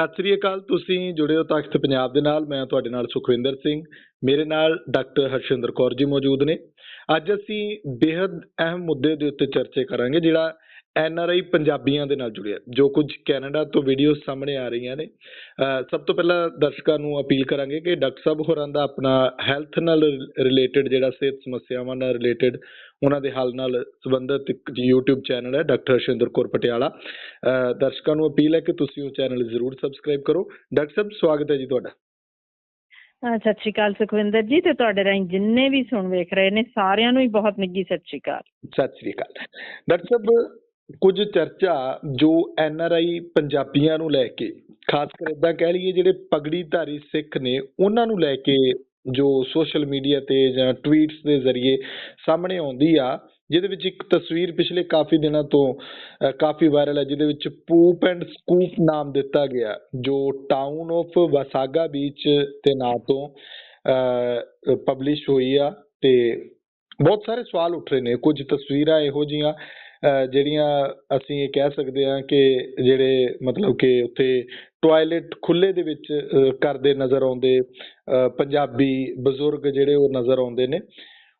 ਸਤਿ ਸ੍ਰੀ ਅਕਾਲ, ਤੁਸੀਂ ਜੁੜੇ ਹੋ ਤਖਤ ਪੰਜਾਬ ਦੇ ਨਾਲ, ਮੈਂ ਤੁਹਾਡੇ ਨਾਲ ਸੁਖਵਿੰਦਰ ਸਿੰਘ, ਮੇਰੇ ਨਾਲ ਡਾਕਟਰ ਹਰਸ਼ਿੰਦਰ ਕੌਰ ਜੀ ਮੌਜੂਦ ਨੇ। ਅੱਜ ਅਸੀਂ ਬੇहद ਅਹਿਮ ਮੁੱਦੇ ਦੇ ਉੱਤੇ ਚਰਚੇ ਕਰਾਂਗੇ, ਜਿਹੜਾ ਐਨ ਆਰ ਆਈ ਪੰਜਾਬੀਆਂ ਦੇ ਨਾਲ ਜੁੜਿਆ। ਜੋ ਕੁਝ ਕੈਨੇਡਾ ਤੋਂ ਵੀਡੀਓ ਸਾਹਮਣੇ ਆ ਰਹੀਆਂ ਨੇ। ਸਭ ਤੋਂ ਪਹਿਲਾਂ ਦਰਸ਼ਕਾਂ ਨੂੰ ਅਪੀਲ ਕਰਾਂਗੇ ਕਿ ਡਾਕਟਰ ਸਾਹਿਬ ਹੋਰਾਂ ਦਾ ਆਪਣਾ ਹੈਲਥ ਨਾਲ ਰਿਲੇਟਡ ਜਿਹੜਾ ਸਿਹਤ ਸਮੱਸਿਆਵਾਂ ਨਾਲ ਰਿਲੇਟਡ ਉਹਨਾਂ ਦੇ ਹੱਲ ਨਾਲ ਸੰਬੰਧਿਤ ਇੱਕ YouTube ਚੈਨਲ ਹੈ ਡਾਕਟਰ ਹਰਸ਼ਿੰਦਰ ਕੌਰ ਪਟਿਆਲਾ। ਦਰਸ਼ਕਾਂ ਨੂੰ ਅਪੀਲ ਹੈ ਕਿ ਤੁਸੀਂ ਉਹ ਚੈਨਲ ਜ਼ਰੂਰ ਸਬਸਕ੍ਰਾਈਬ ਕਰੋ। ਡਾਕਟਰ ਸਾਹਿਬ ਸਵਾਗਤ ਹੈ ਜੀ ਤੁਹਾਡਾ। ਸਤਿ ਸ਼੍ਰੀ ਅਕਾਲ ਸੁਖਵਿੰਦਰ ਜੀ ਤੇ ਤੁਹਾਡੇ ਰਾਹੀਂ ਜਿੰਨੇ ਵੀ ਸੁਣ ਵੇਖ ਰਹੇ ਨੇ ਸਾਰਿਆਂ ਨੂੰ ਹੀ ਬਹੁਤ ਨਿੱਘੀ ਸਤਿ ਸ਼੍ਰੀ ਅਕਾਲ। ਸਤਿ ਸ੍ਰੀ ਅਕਾਲ। ਡਾਕਟਰ ਸਾਹਿਬ ਕੁਝ ਚਰਚਾ ਜੋ ਐਨ ਆਰ ਆਈ ਪੰਜਾਬੀਆਂ ਨੂੰ ਲੈ ਕੇ, ਖਾਸ ਕਰ ਇਦਾਂ ਕਹਿ ਲਈਏ ਜਿਹੜੇ ਪਗੜੀਧਾਰੀ ਸਿੱਖ ਨੇ, ਉਹਨਾਂ ਨੂੰ ਲੈ ਕੇ ਜੋ ਸੋਸ਼ਲ ਮੀਡੀਆ ਤੇ ਜਾਂ ਟਵੀਟਸ ਦੇ ਜ਼ਰੀਏ ਸਾਹਮਣੇ ਆਉਂਦੀ ਆ, ਜਿਹਦੇ ਵਿੱਚ ਇੱਕ ਤਸਵੀਰ ਪਿਛਲੇ ਕਾਫੀ ਦਿਨਾਂ ਤੋਂ ਕਾਫੀ ਵਾਇਰਲ ਹੈ, ਜਿਹਦੇ ਵਿੱਚ ਪੂਪ ਐਂਡ ਸਕੂਪ ਨਾਮ ਦਿੱਤਾ ਗਿਆ, ਜੋ ਟਾਊਨ ਆਫ ਵਸਾਗਾ ਬੀਚ ਦੇ ਨਾਂ ਤੋਂ ਪਬਲਿਸ਼ ਹੋਈ ਆ ਤੇ ਬਹੁਤ ਸਾਰੇ ਸਵਾਲ ਉੱਠ ਰਹੇ ਨੇ, ਕੁਝ ਤਸਵੀਰਾਂ ਇਹੋ ਜੀਆਂ ਜਿਹੜੀਆਂ ਅਸੀਂ ਇਹ ਕਹਿ ਸਕਦੇ ਹਾਂ ਕਿ ਜਿਹੜੇ ਮਤਲਬ ਕਿ ਉੱਥੇ ਟਾਇਲਟ ਖੁੱਲੇ ਦੇ ਵਿੱਚ ਕਰਦੇ ਨਜ਼ਰ ਆਉਂਦੇ ਪੰਜਾਬੀ ਬਜ਼ੁਰਗ ਜਿਹੜੇ ਉਹ ਨਜ਼ਰ ਆਉਂਦੇ ਨੇ,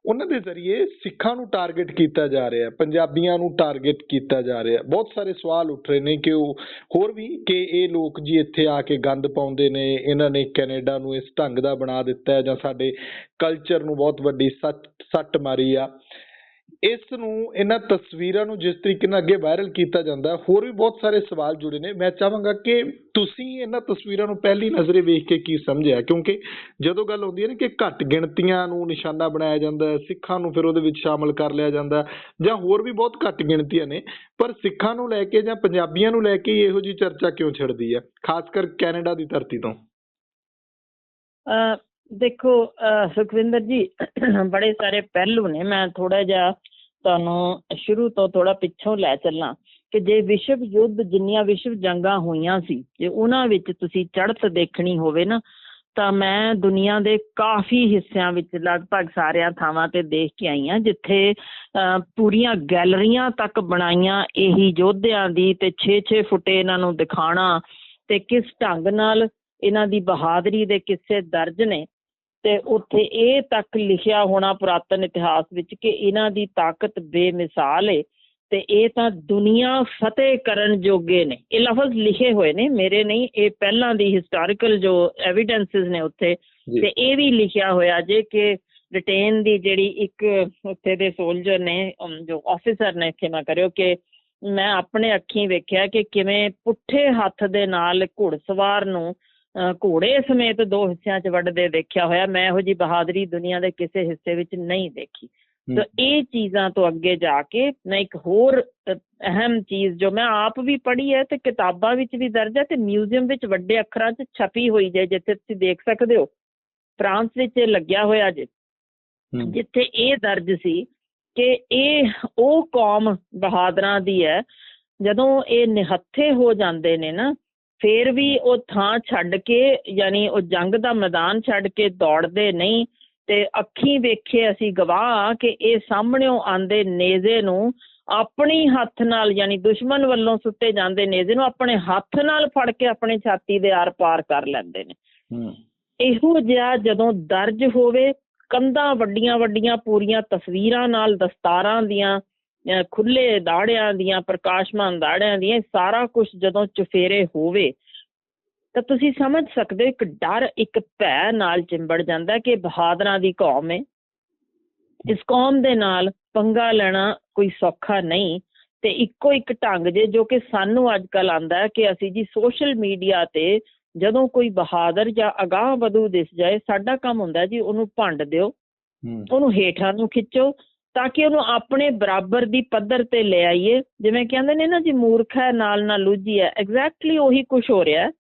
ਉਹਨਾਂ ਦੇ ਜ਼ਰੀਏ ਸਿੱਖਾਂ ਨੂੰ ਟਾਰਗੇਟ ਕੀਤਾ ਜਾ ਰਿਹਾ, ਪੰਜਾਬੀਆਂ ਨੂੰ ਟਾਰਗੇਟ ਕੀਤਾ ਜਾ ਰਿਹਾ। ਬਹੁਤ ਸਾਰੇ ਸਵਾਲ ਉੱਠ ਰਹੇ ਨੇ ਕਿ ਉਹ ਹੋਰ ਵੀ ਕਿ ਇਹ ਲੋਕ ਜੀ ਇੱਥੇ ਆ ਕੇ ਗੰਦ ਪਾਉਂਦੇ ਨੇ, ਇਹਨਾਂ ਨੇ ਕੈਨੇਡਾ ਨੂੰ ਇਸ ਢੰਗ ਦਾ ਬਣਾ ਦਿੱਤਾ ਹੈ ਜਾਂ ਸਾਡੇ ਕਲਚਰ ਨੂੰ ਬਹੁਤ ਵੱਡੀ ਸੱਟ ਸੱਟ ਮਾਰੀ ਆ। ਇਸ ਨੂੰ ਇਹਨਾਂ ਤਸਵੀਰਾਂ ਨੂੰ ਜਿਸ ਤਰੀਕੇ ਨਾਲ ਅੱਗੇ ਵਾਇਰਲ ਕੀਤਾ ਜਾਂਦਾ, ਹੋਰ ਵੀ ਬਹੁਤ ਸਾਰੇ ਸਵਾਲ ਜੁੜੇ ਨੇ। ਮੈਂ ਚਾਹਾਂਗਾ ਕਿ ਤੁਸੀਂ ਇਹਨਾਂ ਤਸਵੀਰਾਂ ਨੂੰ ਪਹਿਲੀ ਨਜ਼ਰੇ ਵੇਖ ਕੇ ਕੀ ਸਮਝਿਆ? ਕਿਉਂਕਿ ਜਦੋਂ ਗੱਲ ਆਉਂਦੀ ਹੈ ਨਾ ਕਿ ਘੱਟ ਗਿਣਤੀਆਂ ਨੂੰ ਨਿਸ਼ਾਨਾ ਬਣਾਇਆ ਜਾਂਦਾ, ਸਿੱਖਾਂ ਨੂੰ ਫਿਰ ਉਹਦੇ ਵਿੱਚ ਸ਼ਾਮਲ ਕਰ ਲਿਆ ਜਾਂਦਾ, ਜਾਂ ਹੋਰ ਵੀ ਬਹੁਤ ਘੱਟ ਗਿਣਤੀਆਂ ਨੇ, ਪਰ ਸਿੱਖਾਂ ਨੂੰ ਲੈ ਕੇ ਜਾਂ ਪੰਜਾਬੀਆਂ ਨੂੰ ਲੈ ਕੇ ਇਹੋ ਜੀ ਚਰਚਾ ਕਿਉਂ ਛਿੜਦੀ ਹੈ? ਖਾਸ ਕਰ ਕੈਨੇਡਾ ਦੀ ਧਰਤੀ ਤੋਂ। ਦੇਖੋ ਸੁਖਵਿੰਦਰ ਜੀ, ਬੜੇ ਸਾਰੇ ਪਹਿਲੂ ਨੇ। ਮੈਂ ਥੋੜਾ ਜਿਹਾ ਤੁਹਾਨੂੰ ਸ਼ੁਰੂ ਤੋਂ ਥੋੜਾ ਪਿੱਛੋਂ ਲੈ ਚੱਲਾਂ ਕਿ ਜੇ ਵਿਸ਼ਵ ਯੁੱਧ ਜਿੰਨੀਆਂ ਵਿਸ਼ਵ ਜੰਗਾਂ ਹੋਈਆਂ ਸੀ ਜੇ ਉਹਨਾਂ ਵਿੱਚ ਤੁਸੀਂ ਚੜ੍ਹਤ ਦੇਖਣੀ ਹੋਵੇ ਨਾ ਤਾਂ ਮੈਂ ਦੁਨੀਆ ਦੇ ਕਾਫੀ ਹਿੱਸਿਆਂ ਵਿੱਚ ਲਗਭਗ ਸਾਰਿਆਂ ਥਾਵਾਂ ਤੇ ਦੇਖ ਕੇ ਆਈ ਆ ਜਿੱਥੇ ਅਹ, ਪੂਰੀਆਂ ਗੈਲਰੀਆਂ ਤੱਕ ਬਣਾਈਆਂ ਇਹੀ ਯੋਧਿਆਂ ਦੀ ਤੇ 6-6 ਫੁੱਟੇ ਇਹਨਾਂ ਨੂੰ ਦਿਖਾਣਾ ਤੇ ਕਿਸ ਢੰਗ ਨਾਲ ਇਹਨਾਂ ਦੀ ਬਹਾਦਰੀ ਦੇ ਕਿੱਸੇ ਦਰਜ ਨੇ ਤੇ ਉੱਥੇ ਇਹ ਤੱਕ ਲਿਖਿਆ ਹੋਣਾ ਪੁਰਾਤਨ ਇਤਿਹਾਸ ਵਿੱਚ ਕਿ ਇਹਨਾਂ ਦੀ ਤਾਕਤ ਬੇਮਿਸਾਲ ਏ ਤੇ ਇਹ ਤਾਂ ਦੁਨੀਆ ਫਤਿਹ ਕਰਨ ਜੋਗੇ ਨੇ। ਇਹ ਲਫ਼ਜ਼ ਲਿਖੇ ਹੋਏ ਨੇ ਮੇਰੇ ਨਹੀਂ ਇਹ ਪਹਿਲਾਂ ਦੀ ਹਿਸਟੋਰੀਕਲ ਜੋ ਐਵੀਡੈਂਸਸ ਨੇ ਉੱਥੇ ਤੇ ਇਹ ਵੀ ਲਿਖਿਆ ਹੋਇਆ ਜੇ ਕਿ ਬ੍ਰਿਟੇਨ ਦੀ ਜਿਹੜੀ ਇੱਕ ਉੱਥੇ ਦੇ ਸੋਲਜਰ ਨੇ ਜੋ ਆਫੀਸਰ ਨੇ ਖਿਮਾ ਕਰਿਓ ਕਿ ਮੈਂ ਆਪਣੇ ਅੱਖੀਂ ਵੇਖਿਆ ਕਿ ਕਿਵੇਂ ਪੁੱਠੇ ਹੱਥ ਦੇ ਨਾਲ ਘੋੜਸਵਾਰ ਨੂੰ ਘੋੜੇ ਸਮੇਤ ਦੋ ਹਿੱਸਿਆਂ 'ਚ ਵੱਢਦੇ ਦੇਖਿਆ ਹੋਇਆ ਮੈਂ ਇਹੋ ਜੀ ਬਹਾਦਰੀ ਦੁਨੀਆ ਦੇ ਕਿਸੇ ਹਿੱਸੇ ਵਿੱਚ ਨਹੀਂ ਦੇਖੀ। ਤਾਂ ਇਹ ਚੀਜ਼ਾਂ ਤੋਂ ਅੱਗੇ ਜਾ ਕੇ ਮੈਂ ਇੱਕ ਹੋਰ ਅਹਿਮ ਚੀਜ਼ ਜੋ ਮੈਂ ਆਪ ਵੀ ਪੜ੍ਹੀ ਹੈ ਤੇ ਕਿਤਾਬਾਂ ਵਿੱਚ ਵੀ ਦਰਜ ਹੈ ਤੇ ਮਿਊਜ਼ੀਅਮ ਵਿੱਚ ਵੱਡੇ ਅੱਖਰਾਂ 'ਚ ਛਪੀ ਹੋਈ ਜੇ ਜਿੱਥੇ ਤੁਸੀਂ ਦੇਖ ਸਕਦੇ ਹੋ ਫਰਾਂਸ ਵਿੱਚ ਇਹ ਲੱਗਿਆ ਹੋਇਆ ਜੇ। ਜਿੱਥੇ ਇਹ ਦਰਜ ਸੀ ਕਿ ਇਹ ਉਹ ਕੌਮ ਬਹਾਦਰਾਂ ਦੀ ਹੈ ਜਦੋਂ ਇਹ ਨਿਹੱਥੇ ਹੋ ਜਾਂਦੇ ਨੇ ਨਾ ਫੇਰ ਵੀ ਉਹ ਥਾਂ ਛੱਡ ਕੇ ਯਾਨੀ ਉਹ ਜੰਗ ਦਾ ਮੈਦਾਨ ਛੱਡ ਕੇ ਦੌੜਦੇ ਨਹੀਂ ਤੇ ਅੱਖੀਂ ਵੇਖੇ ਅਸੀਂ ਗਵਾਹ ਕਿ ਇਹ ਸਾਹਮਣਿਓਂ ਆਂਦੇ ਨੇਜ਼ੇ ਨੂੰ ਆਪਣੀ ਹੱਥ ਨਾਲ ਯਾਨੀ ਦੁਸ਼ਮਣ ਵੱਲੋਂ ਸੁੱਟੇ ਜਾਂਦੇ ਨੇਜ਼ੇ ਨੂੰ ਆਪਣੇ ਹੱਥ ਨਾਲ ਫੜ ਕੇ ਆਪਣੇ ਛਾਤੀ ਦੇ ਆਰ-ਪਾਰ ਕਰ ਲੈਂਦੇ ਨੇ। ਇਹੋ ਜਿਹਾ ਜਦੋਂ ਦਰਜ ਹੋਵੇ ਕੰਧਾਂ ਵੱਡੀਆਂ ਵੱਡੀਆਂ ਪੂਰੀਆਂ ਤਸਵੀਰਾਂ ਨਾਲ ਦਸਤਾਰਾਂ ਦੀਆਂ ਖੁੱਲੇ ਦਾੜਿਆਂ ਦੀਆਂ ਪ੍ਰਕਾਸ਼ਮਾਨ ਦਾੜਿਆਂ ਦੀਆਂ ਸਾਰਾ ਕੁਝ ਜਦੋਂ ਚੁਫੇਰੇ ਹੋਵੇ ਤਾਂ ਤੁਸੀਂ ਸਮਝ ਸਕਦੇ ਹੋ ਇੱਕ ਡਰ ਇੱਕ ਭੈ ਨਾਲ ਚਿੰਬੜ ਜਾਂਦਾ ਕਿ ਬਹਾਦਰਾਂ ਦੀ ਕੌਮ ਹੈ। ਇਸ ਕੌਮ ਦੇ ਨਾਲ ਪੰਗਾ ਲੈਣਾ ਕੋਈ ਸੌਖਾ ਨਹੀਂ ਤੇ ਇੱਕੋ ਇੱਕ ਢੰਗ ਜੇ ਜੋ ਕਿ ਸਾਨੂੰ ਅੱਜ ਕੱਲ ਆਂਦਾ ਕਿ ਅਸੀਂ ਜੀ ਸੋਸ਼ਲ ਮੀਡੀਆ ਤੇ ਜਦੋਂ ਕੋਈ ਬਹਾਦਰ ਜਾਂ ਅਗਾਹ ਵਧੂ ਦਿਸ ਜਾਏ ਸਾਡਾ ਕੰਮ ਹੁੰਦਾ ਜੀ ਉਹਨੂੰ ਭੰਡ ਦਿਓ ਉਹਨੂੰ ਹੇਠਾਂ ਨੂੰ ਖਿੱਚੋ ਤਾਂ ਕਿ ਉਹਨੂੰ ਆਪਣੇ ਬਰਾਬਰ ਦੀ ਪੱਧਰ ਤੇ ਲੈ ਆਈਏ। ਜਿਵੇਂ ਕਹਿੰਦੇ ਨੇ ਨਾ ਜੀ, ਮੂਰਖ ਹੈ, ਨਾਲ ਨਾਲ ਲੁੱਝੀ ਹੈ। ਐਗਜ਼ੈਕਟਲੀ ਉਹੀ ਕੁਝ ਹੋ ਰਿਹਾ ਹੈ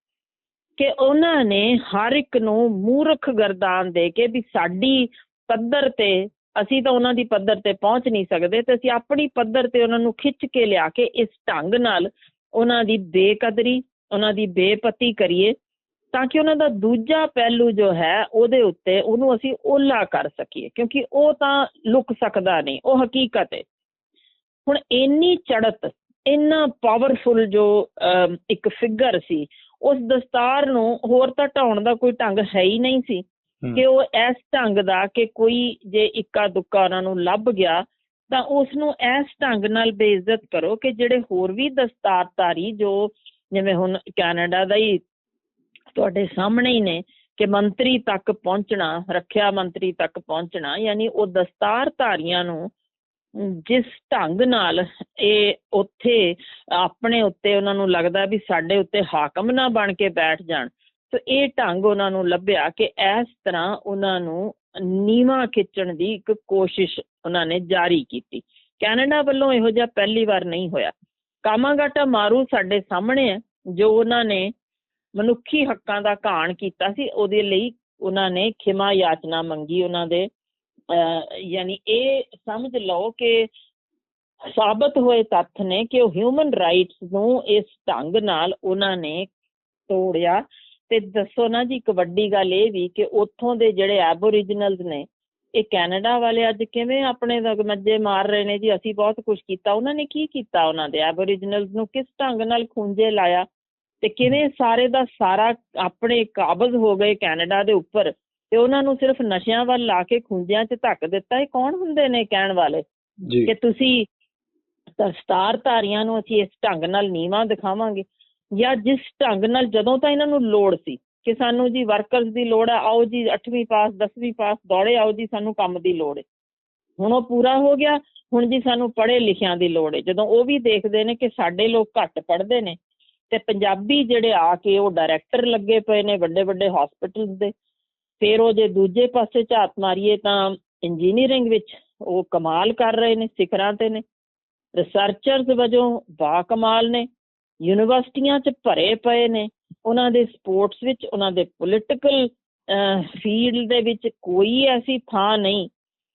ਕਿ ਉਹਨਾਂ ਨੇ ਹਰ ਇੱਕ ਨੂੰ ਮੂਰਖ ਗਰਦਾਨ ਦੇ ਕੇ ਵੀ ਸਾਡੀ ਪੱਧਰ ਤੇ ਅਸੀਂ ਤਾਂ ਉਹਨਾਂ ਦੀ ਪੱਧਰ ਤੇ ਪਹੁੰਚ ਨਹੀਂ ਸਕਦੇ ਤੇ ਅਸੀਂ ਆਪਣੀ ਪੱਧਰ ਤੇ ਉਹਨਾਂ ਨੂੰ ਖਿੱਚ ਕੇ ਲਿਆ ਕੇ ਇਸ ਢੰਗ ਨਾਲ ਉਹਨਾਂ ਦੀ ਬੇਕਦਰੀ, ਉਹਨਾਂ ਦੀ ਬੇਪਤੀ ਕਰੀਏ। ਤਾਂ ਕਿ ਉਹਨਾਂ ਦਾ ਦੂਜਾ ਪਹਿਲੂ ਜੋ ਹੈ ਉਹਦੇ ਉੱਤੇ ਉਹਨੂੰ ਅਸੀਂ ਓਲਾ ਕਰ ਸਕੀਏ ਕਿਉਂਕਿ ਉਹ ਤਾਂ ਲੁਕ ਸਕਦਾ ਨਹੀਂ ਉਹ ਹਕੀਕਤ ਹੈ। ਹੁਣ ਇੰਨੀ ਚੜਤ ਇੰਨਾ ਪਾਵਰਫੁਲ ਜੋ ਇੱਕ ਫਿਗਰ ਸੀ ਉਸ ਦਸਤਾਰ ਨੂੰ ਹੋਰ ਤਾਂ ਢਾਉਣ ਦਾ ਕੋਈ ਢੰਗ ਹੈ ਹੀ ਨਹੀਂ ਸੀ ਕਿ ਉਹ ਇਸ ਢੰਗ ਦਾ ਕਿ ਕੋਈ ਜੇ ਇੱਕਾ ਦੁੱਕਾ ਉਹਨਾਂ ਨੂੰ ਲੱਭ ਗਿਆ ਤਾਂ ਉਸ ਨੂੰ ਇਸ ਢੰਗ ਨਾਲ ਬੇਇੱਜ਼ਤ ਕਰੋ ਕਿ ਜਿਹੜੇ ਹੋਰ ਵੀ ਦਸਤਾਰਧਾਰੀ ਜੋ ਜਿਵੇਂ ਹੁਣ ਕੈਨੇਡਾ ਦਾ ਹੀ ਤੁਹਾਡੇ ਸਾਹਮਣੇ ਹੀ ਨੇ ਕਿ ਮੰਤਰੀ ਤੱਕ ਪਹੁੰਚਣਾ, ਰੱਖਿਆ ਮੰਤਰੀ ਤੱਕ ਪਹੁੰਚਣਾ, ਯਾਨੀ ਉਹ ਦਸਤਾਰਧਾਰੀਆਂ ਨੂੰ ਜਿਸ ਢੰਗ ਨਾਲ ਇਹ ਉੱਥੇ, ਆਪਣੇ ਉੱਤੇ ਉਹਨਾਂ ਨੂੰ ਲੱਗਦਾ ਵੀ ਸਾਡੇ ਉੱਤੇ ਹਾਕਮ ਨਾ ਬਣ ਕੇ ਬੈਠ ਜਾਣ ਸੋ ਇਹ ਢੰਗ ਉਹਨਾਂ ਨੂੰ ਲੱਭਿਆ ਕਿ ਇਸ ਤਰ੍ਹਾਂ ਉਹਨਾਂ ਨੂੰ ਨੀਵਾ ਖਿੱਚਣ ਦੀ ਇੱਕ ਕੋਸ਼ਿਸ਼ ਉਹਨਾਂ ਨੇ ਜਾਰੀ ਕੀਤੀ। ਕੈਨੇਡਾ ਵੱਲੋਂ ਇਹੋ ਜਿਹਾ ਪਹਿਲੀ ਵਾਰ ਨਹੀਂ ਹੋਇਆ। ਕਾਮਾਗਾਟਾ ਮਾਰੂ ਸਾਡੇ ਸਾਹਮਣੇ ਹੈ, ਜੋ ਉਹਨਾਂ ਨੇ ਮਨੁੱਖੀ ਹੱਕਾਂ ਦਾ ਘਾਣ ਕੀਤਾ ਸੀ, ਉਹਦੇ ਲਈ ਉਹਨਾਂ ਨੇ ਖਿਮਾ ਯਾਚਨਾ ਮੰਗੀ ਉਹਨਾਂ ਦੇ। ਯਾਨੀ ਇਹ ਸਮਝ ਲਓ ਕਿ ਸਾਬਤ ਹੋਏ ਤੱਥ ਨੇ ਕਿ ਉਹ ਹਿਊਮਨ ਰਾਈਟਸ ਨੂੰ ਇਸ ਢੰਗ ਨਾਲ ਉਹਨਾਂ ਨੇ ਤੋੜਿਆ। ਤੇ ਦੱਸੋ ਨਾ ਜੀ, ਇੱਕ ਵੱਡੀ ਗੱਲ ਇਹ ਵੀ ਕਿ ਉੱਥੋਂ ਦੇ ਜਿਹੜੇ ਐਬੋਰੀਜਨਲਸ ਨੇ, ਇਹ ਕੈਨੇਡਾ ਵਾਲੇ ਅੱਜ ਕਿਵੇਂ ਆਪਣੇ ਦਗਮੱਜੇ ਮਾਰ ਰਹੇ ਨੇ ਜੀ? ਅਸੀਂ ਬਹੁਤ ਕੁਝ ਕੀਤਾ। ਉਹਨਾਂ ਨੇ ਕੀ ਕੀਤਾ ਉਹਨਾਂ ਦੇ? ਐਬੋਰੀਜਨਲਸ ਨੂੰ ਕਿਸ ਢੰਗ ਨਾਲ ਖੂੰਜੇ ਲਾਇਆ? ਤੇ ਕਿਵੇਂ ਸਾਰੇ ਦਾ ਸਾਰਾ ਆਪਣੇ ਕਾਬਜ਼ ਹੋ ਗਏ ਕੈਨੇਡਾ ਦੇ ਉੱਪਰ ਤੇ ਉਹਨਾਂ ਨੂੰ ਸਿਰਫ ਨਸ਼ਿਆਂ ਵੱਲ ਲਾ ਕੇ ਖੂੰਜਿਆਂ 'ਚ ਧੱਕ ਦਿੱਤਾ ਇਹ ਕੌਣ ਹੁੰਦੇ ਨੇ ਕਹਿਣ ਵਾਲੇ? ਕਿ ਤੁਸੀਂ ਦਸਤਾਰਧਾਰੀਆਂ ਨੂੰ ਅਸੀਂ ਇਸ ਢੰਗ ਨਾਲ ਨੀਵਾਂ ਦਿਖਾਵਾਂਗੇ ਜਾਂ ਜਿਸ ਢੰਗ ਨਾਲ ਜਦੋਂ ਤਾਂ ਇਹਨਾਂ ਨੂੰ ਲੋੜ ਸੀ ਕਿ ਸਾਨੂੰ ਜੀ ਵਰਕਰਸ ਦੀ ਲੋੜ ਹੈ ਆਓ ਜੀ 8ਵੀਂ ਪਾਸ 10ਵੀਂ ਪਾਸ ਦੌੜੇ ਆਓ ਜੀ ਸਾਨੂੰ ਕੰਮ ਦੀ ਲੋੜ ਹੈ ਹੁਣ ਉਹ ਪੂਰਾ ਹੋ ਗਿਆ ਹੁਣ ਜੀ ਸਾਨੂੰ ਪੜ੍ਹੇ ਲਿਖਿਆਂ ਦੀ ਲੋੜ ਹੈ ਜਦੋਂ ਉਹ ਵੀ ਦੇਖਦੇ ਨੇ ਕਿ ਸਾਡੇ ਲੋਕ ਘੱਟ ਪੜ੍ਹਦੇ ਨੇ ਤੇ ਪੰਜਾਬੀ ਜਿਹੜੇ ਆ ਕੇ ਉਹ ਡਾਇਰੈਕਟਰ ਲੱਗੇ ਪਏ ਨੇ ਵੱਡੇ ਵੱਡੇ ਹਸਪੀਟਲਸ ਦੇ। ਫਿਰ ਉਹ ਜੇ ਦੂਜੇ ਪਾਸੇ ਝਾਤ ਮਾਰੀਏ ਤਾਂ ਇੰਜੀਨੀਅਰਿੰਗ ਵਿੱਚ ਉਹ ਕਮਾਲ ਕਰ ਰਹੇ ਨੇ, ਸਿਖਰਾਂ ਤੇ ਨੇ। ਰਿਸਰਚਰਸ ਵਜੋਂ ਬਾ ਕਮਾਲ ਨੇ। ਯੂਨੀਵਰਸਿਟੀਆਂ 'ਚ ਭਰੇ ਪਏ ਨੇ। ਉਹਨਾਂ ਦੇ ਸਪੋਰਟਸ ਵਿੱਚ, ਉਹਨਾਂ ਦੇ ਪੋਲਿਟੀਕਲ ਫੀਲਡ ਦੇ ਵਿੱਚ ਕੋਈ ਐਸੀ ਥਾਂ ਨਹੀਂ।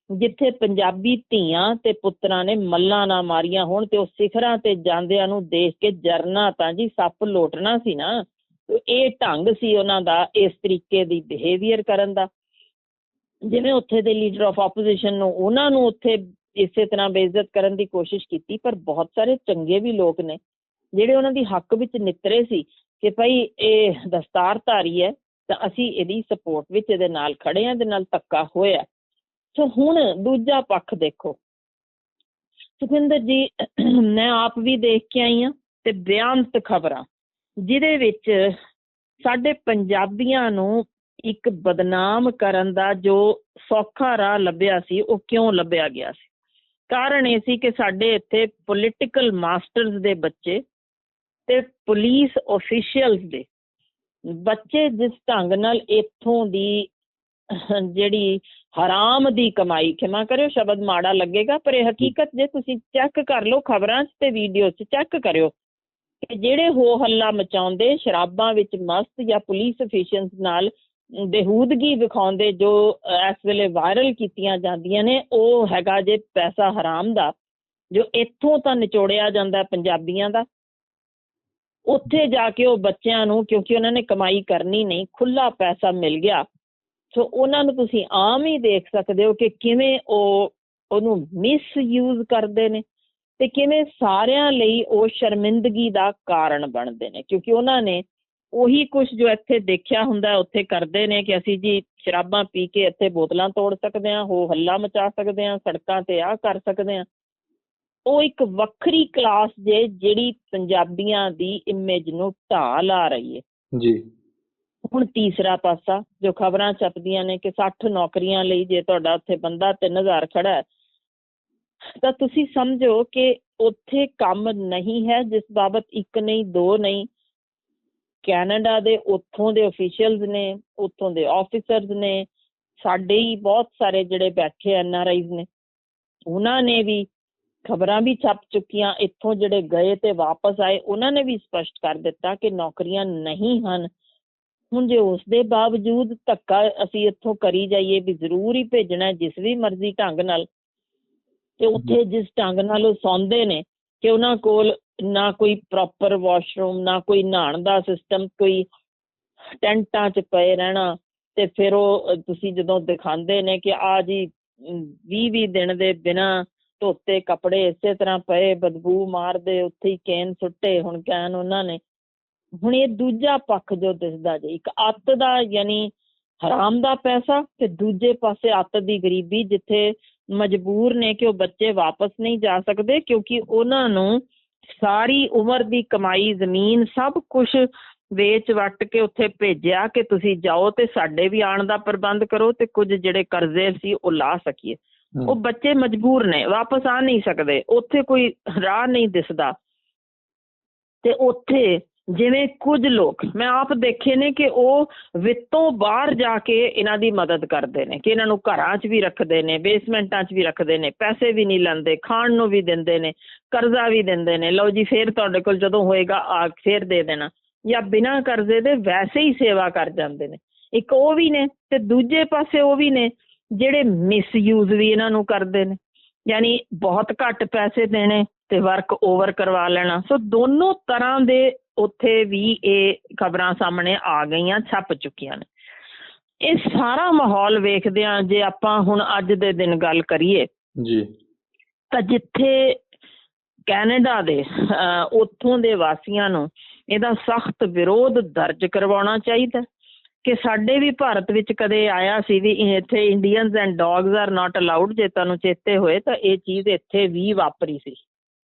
ਜਿੱਥੇ ਪੰਜਾਬੀ ਧੀਆਂ ਤੇ ਪੁੱਤਰਾਂ ਨੇ ਮੱਲਾਂ ਨਾ ਮਾਰੀਆਂ ਹੋਣ ਤੇ ਉਹ ਸਿਖਰਾਂ ਤੇ ਜਾਂਦਿਆਂ ਨੂੰ ਦੇਖ ਕੇ ਜਰਨਾ ਤਾਂ ਜੀ ਸੱਪ ਲੋਟਣਾ ਸੀ ਨਾ ਇਹ ਢੰਗ ਸੀ ਉਹਨਾਂ ਦਾ ਇਸ ਤਰੀਕੇ ਦੀ ਬਿਹੇਵੀਅਰ ਕਰਨ ਦਾ। ਜਿਵੇਂ ਉੱਥੇ ਦੇ ਲੀਡਰ ਆਫ ਆਪੋਜੀਸ਼ਨ ਨੂੰ ਉਹਨਾਂ ਨੂੰ ਉੱਥੇ ਇਸੇ ਤਰ੍ਹਾਂ ਬੇਇੱਜ਼ਤ ਕਰਨ ਦੀ ਕੋਸ਼ਿਸ਼ ਕੀਤੀ, ਪਰ ਬਹੁਤ ਸਾਰੇ ਚੰਗੇ ਵੀ ਲੋਕ ਨੇ, ਜਿਹੜੇ ਉਹਨਾਂ ਦੀ ਹੱਕ ਵਿੱਚ ਨਿਤਰੇ ਸੀ ਕਿ ਭਾਈ ਇਹ ਦਸਤਾਰਧਾਰੀ ਹੈ ਤਾਂ ਅਸੀਂ ਇਹਦੀ ਸਪੋਰਟ ਵਿੱਚ ਇਹਦੇ ਨਾਲ ਖੜੇ ਹਾਂ, ਇਹਦੇ ਨਾਲ ਧੱਕਾ ਹੋਇਆ। ਸੋ ਹੁਣ ਦੂਜਾ ਪੱਖ ਦੇਖੋ। ਸੁਖਿੰਦਰ ਜੀ, ਮੈਂ ਆਪ ਵੀ ਦੇਖ ਕੇ ਆਈ ਹਾਂ ਤੇ ਬਿਆਨਤ ਖਬਰਾਂ, ਜਿਹਦੇ ਵਿੱਚ ਸਾਡੇ ਪੰਜਾਬੀਆਂ ਨੂੰ ਇੱਕ ਬਦਨਾਮ ਕਰਨ ਦਾ ਜੋ ਸੌਖਾ ਰਾਹ ਲੱਭਿਆ ਸੀ, ਉਹ ਕਿਉਂ ਲੱਭਿਆ ਗਿਆ ਸੀ? ਕਾਰਨ ਇਹ ਸੀ ਕਿ ਸਾਡੇ ਇੱਥੇ ਪੋਲਿਟੀਕਲ ਮਾਸਟਰਸ ਦੇ ਬੱਚੇ ਤੇ ਪੁਲਿਸ ਅਫੀਸ਼ੀਅਲਸ ਦੇ ਬੱਚੇ ਜਿਸ ਢੰਗ ਨਾਲ ਇੱਥੋਂ ਦੀ ਜਿਹੜੀ ਹਰਾਮ ਦੀ ਕਮਾਈ ਖਿਮਾ ਕਰਿਓ ਸ਼ਬਦ ਮਾੜਾ ਲੱਗੇਗਾ ਪਰ ਇਹ ਹਕੀਕਤ ਜੇ ਤੁਸੀਂ ਚੈੱਕ ਕਰ ਲਓ ਖਬਰਾਂ 'ਚ ਤੇ ਵੀਡੀਓ 'ਚ ਚੈੱਕ ਕਰਿਓ ਕਿ ਜਿਹੜੇ ਹੋ ਹੱਲਾ ਮਚਾਉਂਦੇ ਸ਼ਰਾਬਾਂ ਵਿੱਚ ਮਸਤ ਜਾਂ ਪੁਲਿਸ ਅਫੀਸ਼ੀਅਲਸ ਨਾਲ ਬੇਹੂਦਗੀ ਵਿਖਾਉਂਦੇ ਜੋ ਇਸ ਵੇਲੇ ਵਾਇਰਲ ਕੀਤੀਆਂ ਜਾਂਦੀਆਂ ਨੇ ਉਹ ਹੈਗਾ ਜੇ ਪੈਸਾ ਹਰਾਮ ਦਾ ਜੋ ਇੱਥੋਂ ਤਾਂ ਨਿਚੋੜਿਆ ਜਾਂਦਾ ਪੰਜਾਬੀਆਂ ਦਾ। ਉੱਥੇ ਜਾ ਕੇ ਉਹ ਬੱਚਿਆਂ ਨੂੰ ਕਿਉਂਕਿ ਉਹਨਾਂ ਨੇ ਕਮਾਈ ਕਰਨੀ ਨਹੀਂ ਖੁੱਲਾ ਪੈਸਾ ਮਿਲ ਗਿਆ। ਸੋ ਉਹਨਾਂ ਨੂੰ ਤੁਸੀਂ ਆਮ ਹੀ ਦੇਖ ਸਕਦੇ ਹੋ ਕਿ ਕਿਵੇਂ ਉਹ, ਉਹਨੂੰ ਮਿਸਯੂਜ਼ ਕਰਦੇ ਨੇ ਤੇ ਕਿਵੇਂ ਸਾਰਿਆਂ ਲਈ ਉਹ ਸ਼ਰਮਿੰਦਗੀ ਦਾ ਕਾਰਨ ਬਣਦੇ ਨੇ, ਕਿਉਂਕਿ ਉਹਨਾਂ ਨੇ ਉਹੀ ਕੁਝ ਜੋ ਇੱਥੇ ਦੇਖਿਆ ਹੁੰਦਾ, ਉੱਥੇ ਕਰਦੇ ਨੇ ਕਿ ਅਸੀਂ ਜੀ ਸ਼ਰਾਬਾਂ ਪੀ ਕੇ ਇੱਥੇ ਬੋਤਲਾਂ ਤੋੜ ਸਕਦੇ ਹਾਂ ਹੋ ਹੱਲਾ ਮਚਾ ਸਕਦੇ ਹਾਂ, ਸੜਕਾਂ ਤੇ ਆਹ ਕਰ ਸਕਦੇ ਹਾਂ। ਉਹ ਇੱਕ ਵੱਖਰੀ ਕਲਾਸ ਜੇ ਜਿਹੜੀ ਪੰਜਾਬੀਆਂ ਦੀ ਇਮੇਜ ਨੂੰ ਢਾਹ ਲਾ ਰਹੀ ਹੈ। ਜੀ। ਹੁਣ ਤੀਸਰਾ ਪਾਸਾ, ਜੋ ਖਬਰਾਂ ਛਪਦੀਆਂ ਨੇ ਕਿ 60 ਨੌਕਰੀਆਂ ਲਈ ਜੇ ਤੁਹਾਡਾ ਉੱਥੇ ਬੰਦਾ 3000 ਖੜਾ ਹੈ, ਤਾਂ ਤੁਸੀਂ ਸਮਝੋ ਕਿ ਉੱਥੇ ਕੰਮ ਨਹੀਂ ਹੈ, ਜਿਸ ਬਾਬਤ ਇੱਕ ਨਹੀਂ, ਦੋ ਨਹੀਂ। ਕੈਨੇਡਾ ਦੇ ਉੱਥੋਂ ਦੇ ਅਫੀਸ਼ੀਅਲਸ ਨੇ, ਉੱਥੋਂ ਦੇ ਆਫੀਸਰਸ ਨੇ, ਸਾਡੇ ਹੀ ਬਹੁਤ ਸਾਰੇ ਜਿਹੜੇ ਬੈਠੇ ਐਨ ਆਰ ਆਈਜ਼ ਨੇ, ਉਹਨਾਂ ਨੇ ਵੀ ਖਬਰਾਂ ਵੀ ਛਪ ਚੁੱਕੀਆਂ, ਇੱਥੋਂ ਜਿਹੜੇ ਗਏ ਤੇ ਵਾਪਸ ਆਏ, ਉਹਨਾਂ ਨੇ ਵੀ ਸਪਸ਼ਟ ਕਰ ਦਿੱਤਾ ਕਿ ਨੌਕਰੀਆਂ ਨਹੀਂ ਹਨ। ਹੁਣ ਜੇ ਉਸ ਦੇ ਬਾਵਜੂਦ ਧੱਕਾ ਅਸੀਂ ਇੱਥੋਂ ਕਰੀ ਜਾਈਏ ਵੀ ਜ਼ਰੂਰ ਹੀ ਭੇਜਣਾ ਜਿਸ ਵੀ ਮਰਜ਼ੀ ਢੰਗ ਨਾਲ ਤੇ ਉੱਥੇ ਜਿਸ ਢੰਗ ਨਾਲ ਉਹ ਸੌਂਦੇ ਨੇ ਕਿ ਉਹਨਾਂ ਕੋਲ ਨਾ ਕੋਈ ਪ੍ਰੋਪਰ ਵਾਸ਼ਰੂਮ ਨਾ ਕੋਈ ਨਹਾਉਣ ਦਾ ਸਿਸਟਮ ਕੋਈ ਟੈਂਟਾਂ 'ਚ ਪਏ ਰਹਿਣਾ ਤੇ ਫਿਰ ਉਹ ਤੁਸੀਂ ਜਦੋਂ ਦਿਖਾਉਂਦੇ ਨੇ ਕਿ ਆ ਜੀ 20-20 ਦਿਨ ਦੇ ਬਿਨਾ ਧੋਤੇ ਕੱਪੜੇ ਇਸੇ ਤਰ੍ਹਾਂ ਪਏ ਬਦਬੂ ਮਾਰਦੇ ਉੱਥੇ ਹੀ ਕੇਨ ਸੁੱਟੇ ਹੁਣ ਕੈਨ ਉਹਨਾਂ ਨੇ ਹੁਣ ਇਹ ਦੂਜਾ ਪੱਖ ਜੋ ਦਿਸਦਾ ਜੇ ਇੱਕ ਅੱਤ ਦਾ ਯਾਨੀ ਹਰਾਮ ਦਾ ਪੈਸਾ ਤੇ ਦੂਜੇ ਪਾਸੇ ਅੱਤ ਦੀ ਗਰੀਬੀ ਜਿੱਥੇ ਮਜਬੂਰ ਨੇ ਕਿ ਉਹ ਬੱਚੇ ਵਾਪਸ ਨਹੀਂ ਜਾ ਸਕਦੇ ਕਿਉਂਕਿ ਉਹਨਾਂ ਨੂੰ ਸਾਰੀ ਉਮਰ ਦੀ ਕਮਾਈ ਜ਼ਮੀਨ ਸਭ ਕੁਝ ਵੇਚ ਵੱਟ ਕੇ ਉੱਥੇ ਭੇਜਿਆ ਕਿ ਤੁਸੀਂ ਜਾਓ ਤੇ ਸਾਡੇ ਵੀ ਆਉਣ ਦਾ ਪ੍ਰਬੰਧ ਕਰੋ ਤੇ ਕੁਝ ਜਿਹੜੇ ਕਰਜ਼ੇ ਸੀ ਉਹ ਲਾ ਸਕੀਏ। ਉਹ ਬੱਚੇ ਮਜਬੂਰ ਨੇ ਵਾਪਸ ਆ ਨਹੀਂ ਸਕਦੇ ਉੱਥੇ ਕੋਈ ਰਾਹ ਨਹੀਂ ਦਿਸਦਾ। ਤੇ ਉੱਥੇ ਜਿਵੇਂ ਕੁਝ ਲੋਕ, ਮੈਂ ਆਪ ਦੇਖੇ ਨੇ ਕਿ ਉਹ ਵਿੱਤੋਂ ਬਾਹਰ ਜਾ ਕੇ ਇਹਨਾਂ ਦੀ ਮਦਦ ਕਰਦੇ ਨੇ, ਕਿ ਇਹਨਾਂ ਨੂੰ ਘਰਾਂ 'ਚ ਵੀ ਰੱਖਦੇ ਨੇ ਬੇਸਮੈਂਟਾਂ 'ਚ ਵੀ ਰੱਖਦੇ ਨੇ, ਪੈਸੇ ਵੀ ਨਹੀਂ ਲੈਂਦੇ, ਖਾਣ ਨੂੰ ਵੀ ਦਿੰਦੇ ਨੇ, ਕਰਜ਼ਾ ਵੀ ਦਿੰਦੇ ਨੇ, ਲਓ ਜੀ ਫੇਰ ਤੁਹਾਡੇ ਕੋਲ ਜਦੋਂ ਹੋਏਗਾ, ਆ ਫੇਰ ਦੇ ਦੇਣਾ, ਜਾਂ ਬਿਨਾਂ ਕਰਜ਼ੇ ਦੇ ਵੈਸੇ ਹੀ ਸੇਵਾ ਕਰ ਜਾਂਦੇ ਨੇ। ਇੱਕ ਉਹ ਵੀ ਨੇ ਤੇ ਦੂਜੇ ਪਾਸੇ ਉਹ ਵੀ ਨੇ, ਜਿਹੜੇ ਮਿਸਯੂਜ਼ ਵੀ ਇਹਨਾਂ ਨੂੰ ਕਰਦੇ ਨੇ, ਯਾਨੀ ਬਹੁਤ ਘੱਟ ਪੈਸੇ ਦੇਣੇ ਤੇ ਵਰਕ ਓਵਰ ਕਰਵਾ ਲੈਣਾ। ਸੋ ਦੋਨੋਂ ਤਰ੍ਹਾਂ ਦੇ ਉੱਥੇ ਵੀ ਇਹ ਖਬਰਾਂ ਸਾਹਮਣੇ ਆ ਗਈਆਂ ਛਪ ਚੁੱਕੀਆਂ ਨੇ। ਇਹ ਸਾਰਾ ਮਾਹੌਲ ਵੇਖਦਿਆਂ ਜੇ ਆਪਾਂ ਹੁਣ ਅੱਜ ਦੇ ਦਿਨ ਗੱਲ ਕਰੀਏ ਜੀ। ਤਾਂ ਜਿੱਥੇ ਕੈਨੇਡਾ ਦੇ ਉੱਥੋਂ ਦੇ ਵਾਸੀਆਂ ਨੂੰ ਇਹਦਾ ਸਖਤ ਵਿਰੋਧ ਦਰਜ ਕਰਵਾਉਣਾ ਚਾਹੀਦਾ ਕਿ ਸਾਡੇ ਵੀ ਭਾਰਤ ਵਿੱਚ ਕਦੇ ਆਇਆ ਸੀ ਵੀ ਇੱਥੇ Indians and dogs are not allowed ਜੇ ਤੁਹਾਨੂੰ ਚੇਤੇ ਹੋਏ ਤਾਂ ਇਹ ਚੀਜ਼ ਇੱਥੇ ਵੀ ਵਾਪਰੀ ਸੀ।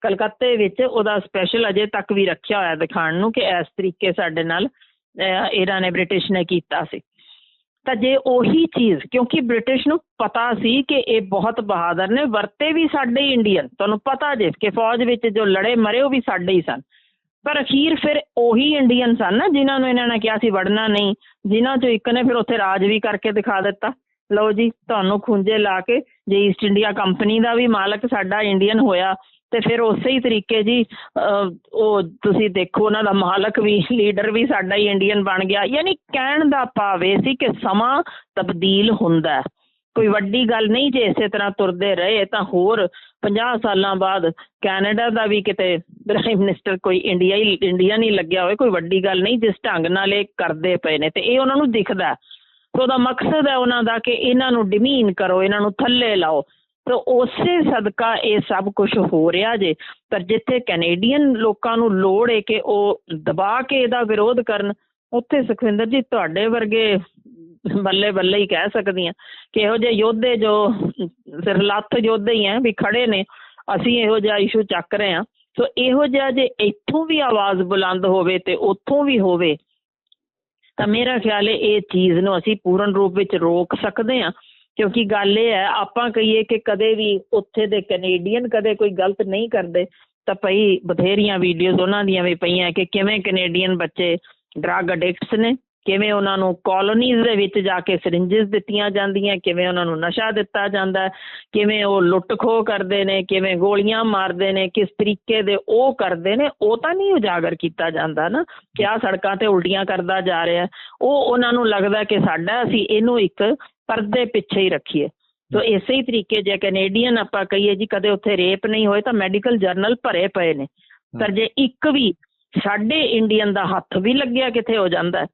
ਕਲਕੱਤੇ ਵਿੱਚ ਉਹਦਾ ਸਪੈਸ਼ਲ ਅਜੇ ਤੱਕ ਵੀ ਰੱਖਿਆ ਹੋਇਆ ਦਿਖਾਉਣ ਨੂੰ ਕਿ ਇਸ ਤਰੀਕੇ ਸਾਡੇ ਨਾਲ ਇਹਨਾਂ ਨੇ ਬ੍ਰਿਟਿਸ਼ ਨੇ ਕੀਤਾ ਸੀ। ਤਾਂ ਜੇ ਉਹੀ ਚੀਜ਼, ਕਿਉਂਕਿ ਬ੍ਰਿਟਿਸ਼ ਨੂੰ ਪਤਾ ਸੀ ਕਿ ਇਹ ਬਹੁਤ ਬਹਾਦਰ ਨੇ, ਵਰਤੇ ਵੀ ਸਾਡੇ ਹੀ ਇੰਡੀਅਨ ਤੁਹਾਨੂੰ ਪਤਾ ਜੇ ਕਿ ਫੌਜ ਵਿੱਚ ਜੋ ਲੜੇ ਮਰੇ ਉਹ ਵੀ ਸਾਡੇ ਹੀ ਸਨ। ਪਰ ਅਖੀਰ ਫਿਰ ਉਹੀ ਇੰਡੀਅਨ ਸਨ ਨਾ, ਜਿਨ੍ਹਾਂ ਨੂੰ ਇਹਨਾਂ ਨੇ ਕਿਹਾ ਸੀ ਵੜਨਾ ਨਹੀਂ, ਜਿਨ੍ਹਾਂ ਚੋਂ ਇੱਕ ਨੇ ਫਿਰ ਉੱਥੇ ਰਾਜ ਵੀ ਕਰਕੇ ਦਿਖਾ ਦਿੱਤਾ। ਲਓ ਜੀ, ਤੁਹਾਨੂੰ ਖੁੰਝੇ ਲਾ ਕੇ ਜੇ ਈਸਟ ਇੰਡੀਆ ਕੰਪਨੀ ਦਾ ਵੀ ਮਾਲਕ ਸਾਡਾ ਇੰਡੀਅਨ ਹੋਇਆ ਤੇ ਫਿਰ ਉਸੇ ਹੀ ਤਰੀਕੇ ਜੀ ਉਹ ਤੁਸੀਂ ਦੇਖੋ ਉਹਨਾਂ ਦਾ ਮਾਲਕ ਵੀ, ਲੀਡਰ ਵੀ ਸਾਡਾ ਹੀ ਇੰਡੀਅਨ ਬਣ ਗਿਆ। ਯਾਨੀ ਕਹਿਣ ਦਾ ਭਾਵ ਇਹ ਸੀ ਕਿ ਸਮਾਂ ਤਬਦੀਲ ਹੁੰਦਾ ਕੋਈ ਵੱਡੀ ਗੱਲ ਨਹੀਂ ਜੇ ਇਸੇ ਤਰ੍ਹਾਂ ਤੁਰਦੇ ਰਹੇ, ਤਾਂ ਹੋਰ 50 ਸਾਲਾਂ ਬਾਅਦ ਕੈਨੇਡਾ ਦਾ ਵੀ ਕਿਤੇ ਪ੍ਰਾਈਮ ਮਿਨਿਸਟਰ ਕੋਈ ਇੰਡੀਆ ਹੀ ਇੰਡੀਆ ਹੀ ਲੱਗਿਆ ਹੋਵੇ, ਕੋਈ ਵੱਡੀ ਗੱਲ ਨਹੀਂ, ਜਿਸ ਢੰਗ ਨਾਲ ਇਹ ਕਰਦੇ ਪਏ ਨੇ। ਤੇ ਇਹ ਉਹਨਾਂ ਨੂੰ ਦਿਖਦਾ ਹੈ। ਸੋ ਉਹਦਾ ਮਕਸਦ ਹੈ ਉਹਨਾਂ ਦਾ ਕਿ ਇਹਨਾਂ ਨੂੰ ਡਿਮੀਨ ਕਰੋ, ਇਹਨਾਂ ਨੂੰ ਥੱਲੇ ਲਾਓ। ਤੇ ਉਸੇ ਸਦਕਾ ਇਹ ਸਭ ਕੁਝ ਹੋ ਰਿਹਾ ਜੇ। ਪਰ ਜਿੱਥੇ ਕੈਨੇਡੀਅਨ ਲੋਕਾਂ ਨੂੰ ਲੋੜ ਹੈ ਕਿ ਉਹ ਦਬਾ ਕੇ ਇਹਦਾ ਵਿਰੋਧ ਕਰਨ, ਉੱਥੇ ਸੁਖਵਿੰਦਰ ਜੀ ਤੁਹਾਡੇ ਵਰਗੇ ਬੱਲੇ ਬੱਲੇ ਹੀ ਕਹਿ ਸਕਦੀਆਂ ਕਿ ਇਹੋ ਜਿਹੇ ਯੋਧੇ ਜੋ ਸਿਰਲੱਥ ਯੋਧੇ ਹੀ ਆ ਵੀ ਖੜੇ ਨੇ, ਅਸੀਂ ਇਹੋ ਜਿਹਾ ਇਸ਼ੂ ਚੱਕ ਰਹੇ ਹਾਂ। ਸੋ ਇਹੋ ਜਿਹਾ ਜੇ ਇੱਥੋਂ ਵੀ ਆਵਾਜ਼ ਬੁਲੰਦ ਹੋਵੇ ਤੇ ਉੱਥੋਂ ਵੀ ਹੋਵੇ, ਤਾਂ ਮੇਰਾ ਖਿਆਲ ਹੈ ਇਹ ਚੀਜ਼ ਨੂੰ ਅਸੀਂ ਪੂਰਨ ਰੂਪ ਵਿੱਚ ਰੋਕ ਸਕਦੇ ਹਾਂ। ਕਿਉਂਕਿ ਗੱਲ ਇਹ ਹੈ, ਆਪਾਂ ਕਹੀਏ ਕਿ ਕਦੇ ਵੀ ਉੱਥੇ ਦੇ ਕੈਨੇਡੀਅਨ ਕਦੇ ਕੋਈ ਗਲਤ ਨਹੀਂ ਕਰਦੇ, ਤਾਂ ਭਈ ਬਥੇਰੀਆਂ ਵੀਡੀਓਜ਼ ਉਹਨਾਂ ਦੀਆਂ ਵੀ ਪਈਆਂ ਕਿ ਕਿਵੇਂ ਕੈਨੇਡੀਅਨ ਬੱਚੇ ਡਰੱਗ ਅਡਿਕਟਸ ਨੇ। ਕਿਵੇਂ ਉਹਨਾਂ ਨੂੰ ਕਾਲੋਨੀਜ਼ ਦੇ ਵਿੱਚ ਜਾ ਕੇ ਸਿਰਿੰਜਸ ਦਿੱਤੀਆਂ ਜਾਂਦੀਆਂ ਕਿਵੇਂ ਉਹਨਾਂ ਨੂੰ ਨਸ਼ਾ ਦਿੱਤਾ ਜਾਂਦਾ ਕਿਵੇਂ ਉਹ ਲੁੱਟ ਖੋਹ ਕਰਦੇ ਨੇ ਕਿਵੇਂ ਗੋਲੀਆਂ ਮਾਰਦੇ ਨੇ ਕਿਸ ਤਰੀਕੇ ਦੇ ਉਹ ਕਰਦੇ ਨੇ ਉਹ ਤਾਂ ਨਹੀਂ ਉਜਾਗਰ ਕੀਤਾ ਜਾਂਦਾ ਨਾ ਕਿ ਆਹ ਸੜਕਾਂ ਤੇ ਉਲਟੀਆਂ ਕਰਦਾ ਜਾ ਰਿਹਾ। ਉਹ ਉਹਨਾਂ ਨੂੰ ਲੱਗਦਾ ਕਿ ਸਾਡਾ ਅਸੀਂ ਇਹਨੂੰ ਇੱਕ ਪਰਦੇ ਪਿੱਛੇ ਹੀ ਰੱਖੀਏ। ਸੋ ਇਸੇ ਹੀ ਤਰੀਕੇ ਜੇ ਕੈਨੇਡੀਅਨ ਆਪਾਂ ਕਹੀਏ ਜੀ ਕਦੇ ਉੱਥੇ ਰੇਪ ਨਹੀਂ ਹੋਏ ਤਾਂ ਮੈਡੀਕਲ ਜਰਨਲ ਭਰੇ ਪਏ ਨੇ। ਪਰ ਜੇ ਇੱਕ ਵੀ ਸਾਡੇ ਇੰਡੀਅਨ ਦਾ ਹੱਥ ਵੀ ਲੱਗਿਆ ਕਿਤੇ ਹੋ ਜਾਂਦਾ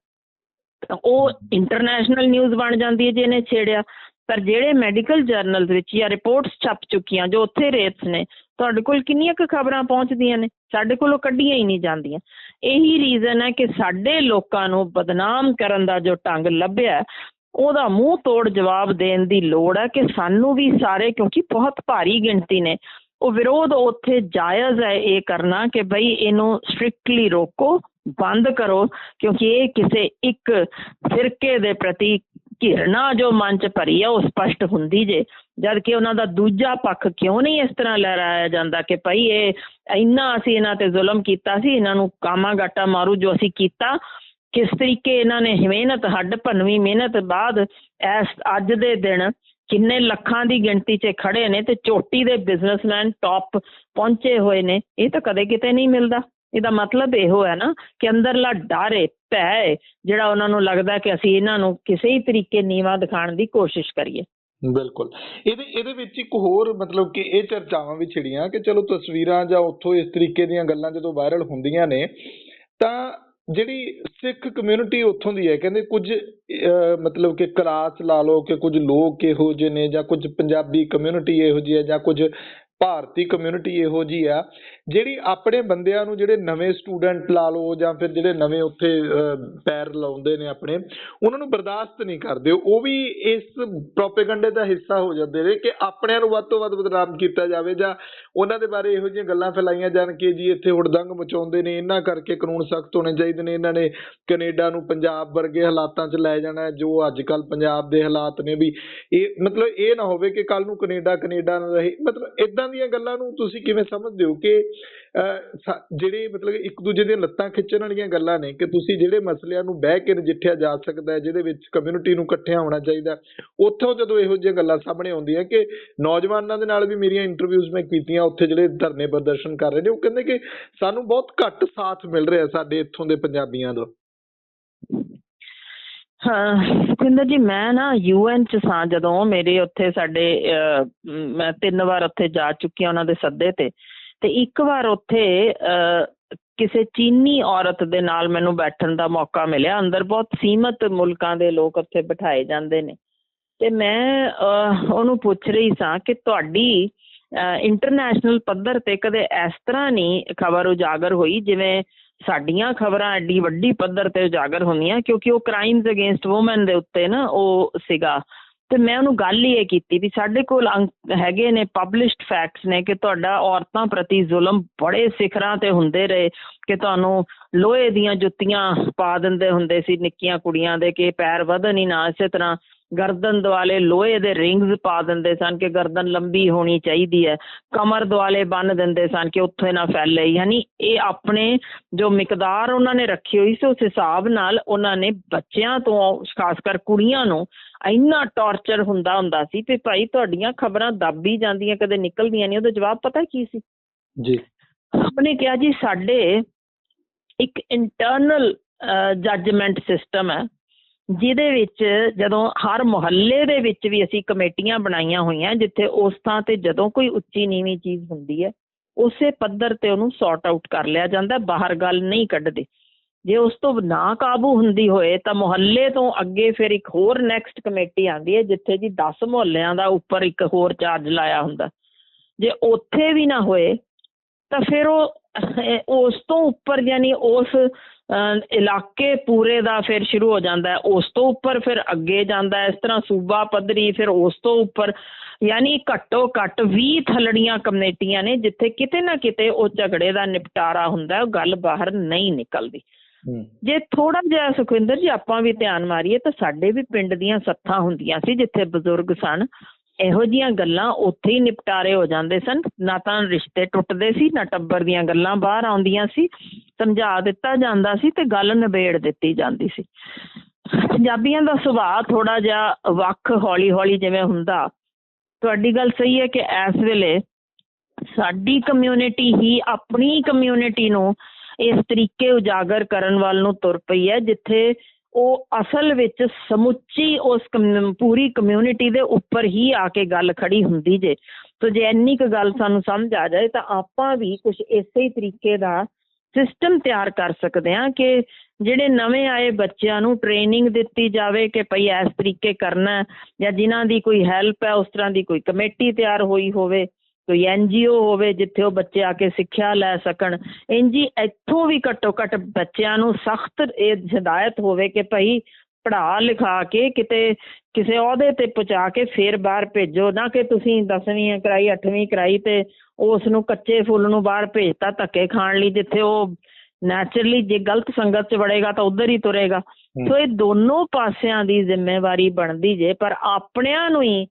ਉਹ ਇੰਟਰਨੈਸ਼ਨਲ ਨਿਊਜ਼ ਬਣ ਜਾਂਦੀ ਹੈ ਜੇ ਇਹਨੇ ਛੇੜਿਆ। ਪਰ ਜਿਹੜੇ ਮੈਡੀਕਲ ਜਰਨਲਸ ਵਿੱਚ ਜਾਂ ਰਿਪੋਰਟਸ ਛਪ ਚੁੱਕੀਆਂ, ਜੋ ਉੱਥੇ ਰੇਪਸ ਨੇ, ਤੁਹਾਡੇ ਕੋਲ ਕਿੰਨੀਆਂ ਕੁ ਖਬਰਾਂ ਪਹੁੰਚਦੀਆਂ ਨੇ? ਸਾਡੇ ਕੋਲੋਂ ਕੱਢੀਆਂ ਹੀ ਨਹੀਂ ਜਾਂਦੀਆਂ। ਇਹੀ ਰੀਜ਼ਨ ਹੈ ਕਿ ਸਾਡੇ ਲੋਕਾਂ ਨੂੰ ਬਦਨਾਮ ਕਰਨ ਦਾ ਜੋ ਢੰਗ ਲੱਭਿਆ, ਉਹਦਾ ਮੂੰਹ ਤੋੜ ਜਵਾਬ ਦੇਣ ਦੀ ਲੋੜ ਹੈ ਕਿ ਸਾਨੂੰ ਵੀ ਸਾਰੇ, ਕਿਉਂਕਿ ਬਹੁਤ ਭਾਰੀ ਗਿਣਤੀ ਨੇ, ਉਹ ਵਿਰੋਧ ਉੱਥੇ ਜਾਇਜ਼ ਹੈ ਇਹ ਕਰਨਾ ਕਿ ਬਈ ਇਹਨੂੰ ਸਟ੍ਰਿਕਟਲੀ ਰੋਕੋ ਬੰਦ ਕਰੋ, ਕਿਉਂਕਿ ਇਹ ਕਿਸੇ ਇੱਕ ਫਿਰਕੇ ਦੇ ਪ੍ਰਤੀ ਘਿਰਣਾ ਜੋ ਮਨ ਚ ਭਰੀ ਆ, ਉਹ ਸਪਸ਼ਟ ਹੁੰਦੀ ਜੇ। ਜਦ ਕਿ ਉਹਨਾਂ ਦਾ ਦੂਜਾ ਪੱਖ ਕਿਉਂ ਨਹੀਂ ਇਸ ਤਰ੍ਹਾਂ ਲਹਿਰਾਇਆ ਜਾਂਦਾ ਕਿ ਭਾਈ ਇਹ ਇੰਨਾ ਅਸੀਂ ਇਹਨਾਂ ਤੇ ਜ਼ੁਲਮ ਕੀਤਾ ਸੀ, ਇਹਨਾਂ ਨੂੰ ਕਾਮਾ ਗਾਟਾ ਮਾਰੂ ਜੋ ਅਸੀਂ ਕੀਤਾ, ਕਿਸ ਤਰੀਕੇ ਇਹਨਾਂ ਨੇ ਮਿਹਨਤ ਹੱਡ ਭੰਨਵੀਂ ਮਿਹਨਤ ਬਾਅਦ ਇਸ ਅੱਜ ਦੇ ਦਿਨ ਕਿੰਨੇ ਲੱਖਾਂ ਦੀ ਗਿਣਤੀ 'ਚ ਖੜੇ ਨੇ ਤੇ ਚੋਟੀ ਦੇ ਬਿਜ਼ਨਸਮੈਨ ਟੌਪ ਪਹੁੰਚੇ ਹੋਏ ਨੇ, ਇਹ ਤਾਂ ਕਦੇ ਕਿਤੇ ਨਹੀਂ ਮਿਲਦਾ। ਇਹਦਾ ਮਤਲਬ ਇਹੋ ਹੈ ਨਾ ਕਿ ਅੰਦਰਲਾ ਡਰ ਹੈ ਭੈ ਹੈ ਜਿਹੜਾ ਉਹਨਾਂ ਨੂੰ ਲੱਗਦਾ ਕਿ ਅਸੀਂ ਇਹਨਾਂ ਨੂੰ ਕਿਸੇ ਹੀ ਤਰੀਕੇ ਨੀਵਾ ਦਿਖਾਉਣ ਦੀ ਕੋਸ਼ਿਸ਼ ਕਰੀਏ। ਬਿਲਕੁਲ। ਇਹਦੇ ਇਹਦੇ ਵਿੱਚ ਇੱਕ ਹੋਰ ਮਤਲਬ ਕਿ ਇਹ ਚਰਚਾਵਾਂ ਵੀ ਛਿੜੀਆਂ ਕਿ ਚਲੋ ਤਸਵੀਰਾਂ ਜਾਂ ਉੱਥੋਂ ਇਸ ਤਰੀਕੇ ਦੀਆਂ ਗੱਲਾਂ ਜਦੋਂ ਵਾਇਰਲ ਹੁੰਦੀਆਂ ਨੇ ਤਾਂ ਜਿਹੜੀ ਸਿੱਖ ਕਮਿਊਨਿਟੀ ਉੱਥੋਂ ਦੀ ਹੈ ਕਹਿੰਦੇ ਕੁਝ ਅਹ, ਮਤਲਬ ਕਿ ਕਲਾਸ ਲਾ ਲਓ ਕਿ ਕੁਝ ਲੋਕ ਇਹੋ ਜਿਹੇ ਨੇ ਜਾਂ ਕੁਝ ਪੰਜਾਬੀ ਕਮਿਊਨਿਟੀ ਇਹੋ ਜਿਹੀ ਹੈ ਜਾਂ ਕੁਝ ਭਾਰਤੀ ਕਮਿਊਨਿਟੀ ਇਹੋ ਜਿਹੀ ਆ ਜਿਹੜੀ ਆਪਣੇ ਬੰਦਿਆਂ ਨੂੰ ਜਿਹੜੇ ਨਵੇਂ ਸਟੂਡੈਂਟ ਲਾ ਲਓ ਜਾਂ ਫਿਰ ਜਿਹੜੇ ਨਵੇਂ ਉੱਥੇ ਪੈਰ ਲਾਉਂਦੇ ਨੇ ਆਪਣੇ, ਉਹਨਾਂ ਨੂੰ ਬਰਦਾਸ਼ਤ ਨਹੀਂ ਕਰਦੇ। ਉਹ ਵੀ ਇਸ ਪ੍ਰੋਪੇਗੈਂਡੇ ਦਾ ਹਿੱਸਾ ਹੋ ਜਾਂਦੇ ਨੇ ਕਿ ਆਪਣਿਆਂ ਨੂੰ ਵੱਧ ਤੋਂ ਵੱਧ ਬਦਨਾਮ ਕੀਤਾ ਜਾਵੇ ਜਾਂ ਉਹਨਾਂ ਦੇ ਬਾਰੇ ਇਹੋ ਜਿਹੀਆਂ ਗੱਲਾਂ ਫੈਲਾਈਆਂ ਜਾਣ ਕਿ ਜੀ ਇੱਥੇ ਹੁੜਦੰਗ ਮਚਾਉਂਦੇ ਨੇ, ਇਹਨਾਂ ਕਰਕੇ ਕਾਨੂੰਨ ਸਖਤ ਹੋਣੇ ਚਾਹੀਦੇ ਨੇ, ਇਹਨਾਂ ਨੇ ਕੈਨੇਡਾ ਨੂੰ ਪੰਜਾਬ ਵਰਗੇ ਹਾਲਾਤਾਂ 'ਚ ਲੈ ਜਾਣਾ ਜੋ ਅੱਜ ਕੱਲ ਪੰਜਾਬ ਦੇ ਹਾਲਾਤ ਨੇ ਵੀ। ਇਹ ਮਤਲਬ ਇਹ ਨਾ ਹੋਵੇ ਕਿ ਕੱਲ ਨੂੰ ਕੈਨੇਡਾ ਕੈਨੇਡਾ ਨਾ ਰਹੇ। ਮਤਲਬ ਇਦਾਂ ਦੀਆਂ ਗੱਲਾਂ ਨੂੰ ਤੁਸੀਂ ਕਿਵੇਂ ਸਮਝਦੇ ਹੋ ਕਿ ਜਿਹੜੇ ਮਤਲਬ ਇੱਕ ਦੂਜੇ ਦੀਆਂ ਲੱਤਾਂ ਖਿੱਚਣ ਵਾਲੀਆਂ ਗੱਲਾਂ ਨੇ ਕਿ ਤੁਸੀਂ ਜਿਹੜੇ ਮਸਲਿਆਂ ਨੂੰ ਬਹਿ ਕੇ ਨਜਿੱਠਿਆ ਜਾ ਸਕਦਾ ਹੈ, ਜਿਹਦੇ ਵਿੱਚ ਕਮਿਊਨਿਟੀ ਨੂੰ ਇਕੱਠਿਆਂ ਹੋਣਾ ਚਾਹੀਦਾ ਉੱਥੋਂ ਜਦੋਂ ਇਹੋ ਜਿਹੀਆਂ ਗੱਲਾਂ ਸਾਹਮਣੇ ਆਉਂਦੀਆਂ ਕਿ ਨੌਜਵਾਨਾਂ ਦੇ ਨਾਲ ਵੀ ਮੇਰੀਆਂ ਇੰਟਰਵਿਊਜ਼ ਮੈਂ ਕੀਤੀਆਂ, ਉੱਥੇ ਜਿਹੜੇ ਧਰਨੇ ਪ੍ਰਦਰਸ਼ਨ ਕਰ ਰਹੇ ਨੇ, ਉਹ ਕਹਿੰਦੇ ਕਿ ਸਾਨੂੰ ਬਹੁਤ ਘੱਟ ਸਾਥ ਮਿਲ ਰਿਹਾ ਸਾਡੇ ਇੱਥੋਂ ਦੇ ਪੰਜਾਬੀਆਂ ਦਾ ਹਾਂ ਜੀ, ਮੈਂ ਨਾ ਯੂਐਨ ਚ ਸਾਂ ਜਦੋਂ ਮੇਰੇ ਉੱਥੇ ਸਾਡੇ ਮੈਂ ਤਿੰਨ ਵਾਰ ਉੱਥੇ ਜਾ ਚੁੱਕੀ ਹਾਂ ਉਹਨਾਂ ਦੇ ਸੱਦੇ ਤੇ। ਤੇ ਇੱਕ ਵਾਰ ਉੱਥੇ ਕਿਸੇ ਚੀਨੀ ਔਰਤ ਦੇ ਨਾਲ ਮੈਨੂੰ ਬੈਠਣ ਦਾ ਮੌਕਾ ਮਿਲਿਆ। ਅੰਦਰ ਬਹੁਤ ਸੀਮਤ ਮੁਲਕਾਂ ਦੇ ਲੋਕ ਉੱਥੇ ਬਿਠਾਏ ਜਾਂਦੇ ਨੇ। ਤੇ ਮੈਂ ਉਹਨੂੰ ਪੁੱਛ ਰਹੀ ਸਾਂ ਕਿ ਤੁਹਾਡੀ ਇੰਟਰਨੈਸ਼ਨਲ ਪੱਧਰ ਤੇ ਕਦੇ ਇਸ ਤਰ੍ਹਾਂ ਨਹੀਂ ਖਬਰ ਉਜਾਗਰ ਹੋਈ ਜਿਵੇਂ ਸਾਡੀਆਂ ਖਬਰਾਂ ਐਡੀ ਵੱਡੀ ਪੱਧਰ ਤੇ ਉਜਾਗਰ ਹੁੰਦੀਆਂ ਕਿਉਂਕਿ ਉਹ ਕ੍ਰਾਈਮਸ ਅਗੇਂਸਟ ਔਮਨ ਦੇ ਉੱਤੇ ਨਾ ਉਹ ਸੀਗਾ। ਤੇ ਮੈਂ ਉਹਨੂੰ ਗੱਲ ਹੀ ਇਹ ਕੀਤੀ ਵੀ ਸਾਡੇ ਕੋਲ ਅੰਕ ਹੈਗੇ ਨੇ ਪਬਲਿਸ਼ਡ ਫੈਕਟਸ ਨੇ ਕਿ ਤੁਹਾਡਾ ਔਰਤਾਂ ਪ੍ਰਤੀ ਜ਼ੁਲਮ ਬੜੇ ਸਿਖਰਾਂ ਤੇ ਹੁੰਦੇ ਰਹੇ। ਕਿ ਤੁਹਾਨੂੰ ਲੋਹੇ ਦੀਆਂ ਜੁੱਤੀਆਂ ਪਾ ਦਿੰਦੇ ਹੁੰਦੇ ਸੀ ਨਿੱਕੀਆਂ ਕੁੜੀਆਂ ਦੇ ਕਿ ਪੈਰ ਵਧਣ ਹੀ ਨਾ ਇਸੇ ਤਰ੍ਹਾਂ ਗਰਦਨ ਦੁਆਲੇ ਲੋਹੇ ਦੇ ਰਿੰਗਸ ਪਾ ਦਿੰਦੇ ਸਨ ਕਿ ਗਰਦਨ ਲੰਬੀ ਹੋਣੀ ਚਾਹੀਦੀ ਹੈ। ਕਮਰ ਦੁਆਲੇ ਬੰਨ ਦਿੰਦੇ ਸਨ ਕਿ ਉੱਥੇ ਨਾ ਫੈਲੇ। ਯਾਨੀ ਇਹ ਆਪਣੇ ਜੋ ਮਿਕਦਾਰ ਉਹਨਾਂ ਨੇ ਰੱਖੀ ਹੋਈ ਸੀ ਉਸ ਹਿਸਾਬ ਨਾਲ ਉਹਨਾਂ ਨੇ ਬੱਚਿਆਂ ਤੋਂ ਖਾਸ ਕਰ ਕੁੜੀਆਂ ਨੂੰ ਇੰਨਾ ਟੌਰਚਰ ਹੁੰਦਾ ਹੁੰਦਾ ਸੀ ਤੇ ਭਾਈ ਤੁਹਾਡੀਆਂ ਖਬਰਾਂ ਦੱਬ ਹੀ ਜਾਂਦੀਆਂ ਕਦੇ ਨਿਕਲਦੀਆਂ ਨਹੀਂ। ਉਹਦਾ ਜਵਾਬ ਪਤਾ ਕੀ ਸੀ? ਜੀ। ਉਹਨੇ ਕਿਹਾ ਜੀ ਸਾਡੇ ਇੱਕ ਇੰਟਰਨਲ ਜੱਜਮੈਂਟ ਸਿਸਟਮ ਹੈ, ਜਿਹਦੇ ਵਿੱਚ ਜਦੋਂ ਹਰ ਮੁਹੱਲੇ ਦੇ ਵਿੱਚ ਵੀ ਅਸੀਂ ਕਮੇਟੀਆਂ ਬਣਾਈਆਂ ਹੋਈਆਂ, ਜਿੱਥੇ ਉਸ ਥਾਂ ਤੇ ਜਦੋਂ ਕੋਈ ਉੱਚੀ ਨੀਵੀਂ ਚੀਜ਼ ਹੁੰਦੀ ਹੈ, ਉਸੇ ਪੱਧਰ ਤੇ ਉਹਨੂੰ ਸੌਰਟ ਆਊਟ ਕਰ ਲਿਆ ਜਾਂਦਾ ਬਾਹਰ ਗੱਲ ਨਹੀਂ ਕੱਢਦੇ। ਜੇ ਉਸ ਤੋਂ ਨਾ ਕਾਬੂ ਹੁੰਦੀ ਹੋਏ, ਤਾਂ ਮੁਹੱਲੇ ਤੋਂ ਅੱਗੇ ਫਿਰ ਇੱਕ ਹੋਰ ਨੈਕਸਟ ਕਮੇਟੀ ਆਉਂਦੀ ਹੈ, ਜਿੱਥੇ ਜੀ 10 ਮੁਹੱਲਿਆਂ ਦਾ ਉੱਪਰ ਇੱਕ ਹੋਰ ਚਾਰਜ ਲਾਇਆ ਹੁੰਦਾ। ਜੇ ਉੱਥੇ ਵੀ ਨਾ ਹੋਏ, ਤਾਂ ਫਿਰ ਉਹ ਉਸ ਤੋਂ ਉੱਪਰ ਯਾਨੀ ਉਸ ਇਲਾਕੇ ਪੂਰੇ ਦਾ ਫਿਰ ਸ਼ੁਰੂ ਹੋ ਜਾਂਦਾ ਹੈ। ਉਸ ਤੋਂ ਉੱਪਰ ਫਿਰ ਅੱਗੇ ਜਾਂਦਾ ਹੈ। ਇਸ ਤਰ੍ਹਾਂ ਸੂਬਾ ਪੱਧਰੀ ਫਿਰ ਉਸ ਤੋਂ ਉੱਪਰ ਯਾਨੀ ਘੱਟੋ ਘੱਟ 20 ਥਲੜੀਆਂ ਕਮੇਟੀਆਂ ਨੇ ਜਿੱਥੇ ਕਿਤੇ ਨਾ ਕਿਤੇ ਉਹ ਝਗੜੇ ਦਾ ਨਿਪਟਾਰਾ ਹੁੰਦਾ ਹੈ। ਉਹ ਗੱਲ ਬਾਹਰ ਨਹੀਂ ਨਿਕਲਦੀ। ਜੇ ਥੋੜਾ ਜਿਹਾ ਸੁਖਵਿੰਦਰ ਜੀ ਆਪਾਂ ਵੀ ਧਿਆਨ ਮਾਰੀਏ ਤਾਂ ਸਾਡੇ ਵੀ ਪਿੰਡ ਦੀਆਂ ਸੱਥਾਂ ਹੁੰਦੀਆਂ ਸੀ ਜਿੱਥੇ ਬਜ਼ੁਰਗ ਸਨ। ਇਹੋ ਜੀਆਂ ਗੱਲਾਂ ਉੱਥੇ ਹੀ ਨਿਪਟਾਰੇ ਹੋ ਜਾਂਦੇ ਸਨ। ਨਾ ਤਾਂ ਰਿਸ਼ਤੇ ਟੁੱਟਦੇ ਸੀ, ਨਾ ਟੱਬਰ ਦੀਆਂ ਗੱਲਾਂ ਬਾਹਰ ਆਉਂਦੀਆਂ ਸੀ। ਸਮਝਾ ਦਿੱਤਾ ਜਾਂਦਾ ਸੀ ਤੇ ਗੱਲ ਨਿਬੇੜ ਦਿੱਤੀ ਜਾਂਦੀ ਸੀ। ਪੰਜਾਬੀਆਂ ਦਾ ਸੁਭਾਅ ਥੋੜਾ ਜਿਹਾ ਵੱਖ ਹੌਲੀ ਹੌਲੀ ਜਿਵੇਂ ਹੁੰਦਾ। ਤੁਹਾਡੀ ਗੱਲ ਸਹੀ ਹੈ ਕਿ ਇਸ ਵੇਲੇ ਸਾਡੀ ਕਮਿਊਨਿਟੀ ਹੀ ਆਪਣੀ ਕਮਿਊਨਿਟੀ ਨੂੰ ਇਸ ਤਰੀਕੇ ਉਜਾਗਰ ਕਰਨ ਵੱਲ ਨੂੰ ਤੁਰ ਪਈ ਹੈ, ਜਿੱਥੇ ਉਹ ਅਸਲ ਵਿੱਚ ਸਮੁੱਚੀ ਉਸ ਕਮਿਊ- ਪੂਰੀ ਕਮਿਊਨਿਟੀ ਦੇ ਉੱਪਰ ਹੀ ਆ ਕੇ ਗੱਲ ਖੜੀ ਹੁੰਦੀ ਜੇ। ਸੋ ਜੇ ਇੰਨੀ ਕੁ ਗੱਲ ਸਾਨੂੰ ਸਮਝ ਆ ਜਾਏ ਤਾਂ ਆਪਾਂ ਵੀ ਕੁਝ ਇਸੇ ਹੀ ਤਰੀਕੇ ਦਾ ਸਿਸਟਮ ਤਿਆਰ ਕਰ ਸਕਦੇ ਹਾਂ ਕਿ ਜਿਹੜੇ ਨਵੇਂ ਆਏ ਬੱਚਿਆਂ ਨੂੰ ਟ੍ਰੇਨਿੰਗ ਦਿੱਤੀ ਜਾਵੇ ਕਿ ਭਈ ਇਸ ਤਰੀਕੇ ਕਰਨਾ ਜਾਂ ਜਿਨ੍ਹਾਂ ਦੀ ਕੋਈ ਹੈਲਪ ਹੈ, ਉਸ ਤਰ੍ਹਾਂ ਦੀ ਕੋਈ ਕਮੇਟੀ ਤਿਆਰ ਹੋਈ ਹੋਵੇ। ਕੋਈ ਐਨਜੀਓ ਹੋਵੇ ਜਿੱਥੇ ਉਹ ਬੱਚੇ ਆ ਕੇ ਸਿੱਖਿਆ ਲੈ ਸਕਣ। ਇੰਜੀ ਇੱਥੋਂ ਵੀ ਘੱਟੋ ਘੱਟ ਬੱਚਿਆਂ ਨੂੰ ਸਖਤ ਇਹ ਹਦਾਇਤ ਹੋਵੇ ਕਿ ਭਈ ਪੜ੍ਹਾ ਲਿਖਾ ਕੇ ਕਿਤੇ ਕਿਸੇ ਅਹੁਦੇ ਤੇ ਪਹੁੰਚਾ ਕੇ ਫੇਰ ਬਾਹਰ ਭੇਜੋ ਨਾ ਕਿ ਤੁਸੀਂ 10ਵੀਂ ਕਰਾਈ 8ਵੀਂ ਕਰਾਈ ਤੇ ਉਸ ਨੂੰ ਕੱਚੇ ਫੁੱਲ ਨੂੰ ਬਾਹਰ ਭੇਜਤਾ ਧੱਕੇ ਖਾਣ ਲਈ ਜਿੱਥੇ ਉਹ ਨੈਚੁਰਲੀ ਜੇ ਗਲਤ ਸੰਗਤ 'ਚ ਵੜੇਗਾ ਤਾਂ ਉਧਰ ਹੀ ਤੁਰੇਗਾ। ਸੋ ਇਹ ਦੋਨੋਂ ਪਾਸਿਆਂ ਦੀ ਜ਼ਿੰਮੇਵਾਰੀ ਬਣਦੀ ਜੇ ਪਰ ਆਪਣਿਆਂ ਨੂੰ ਹੀ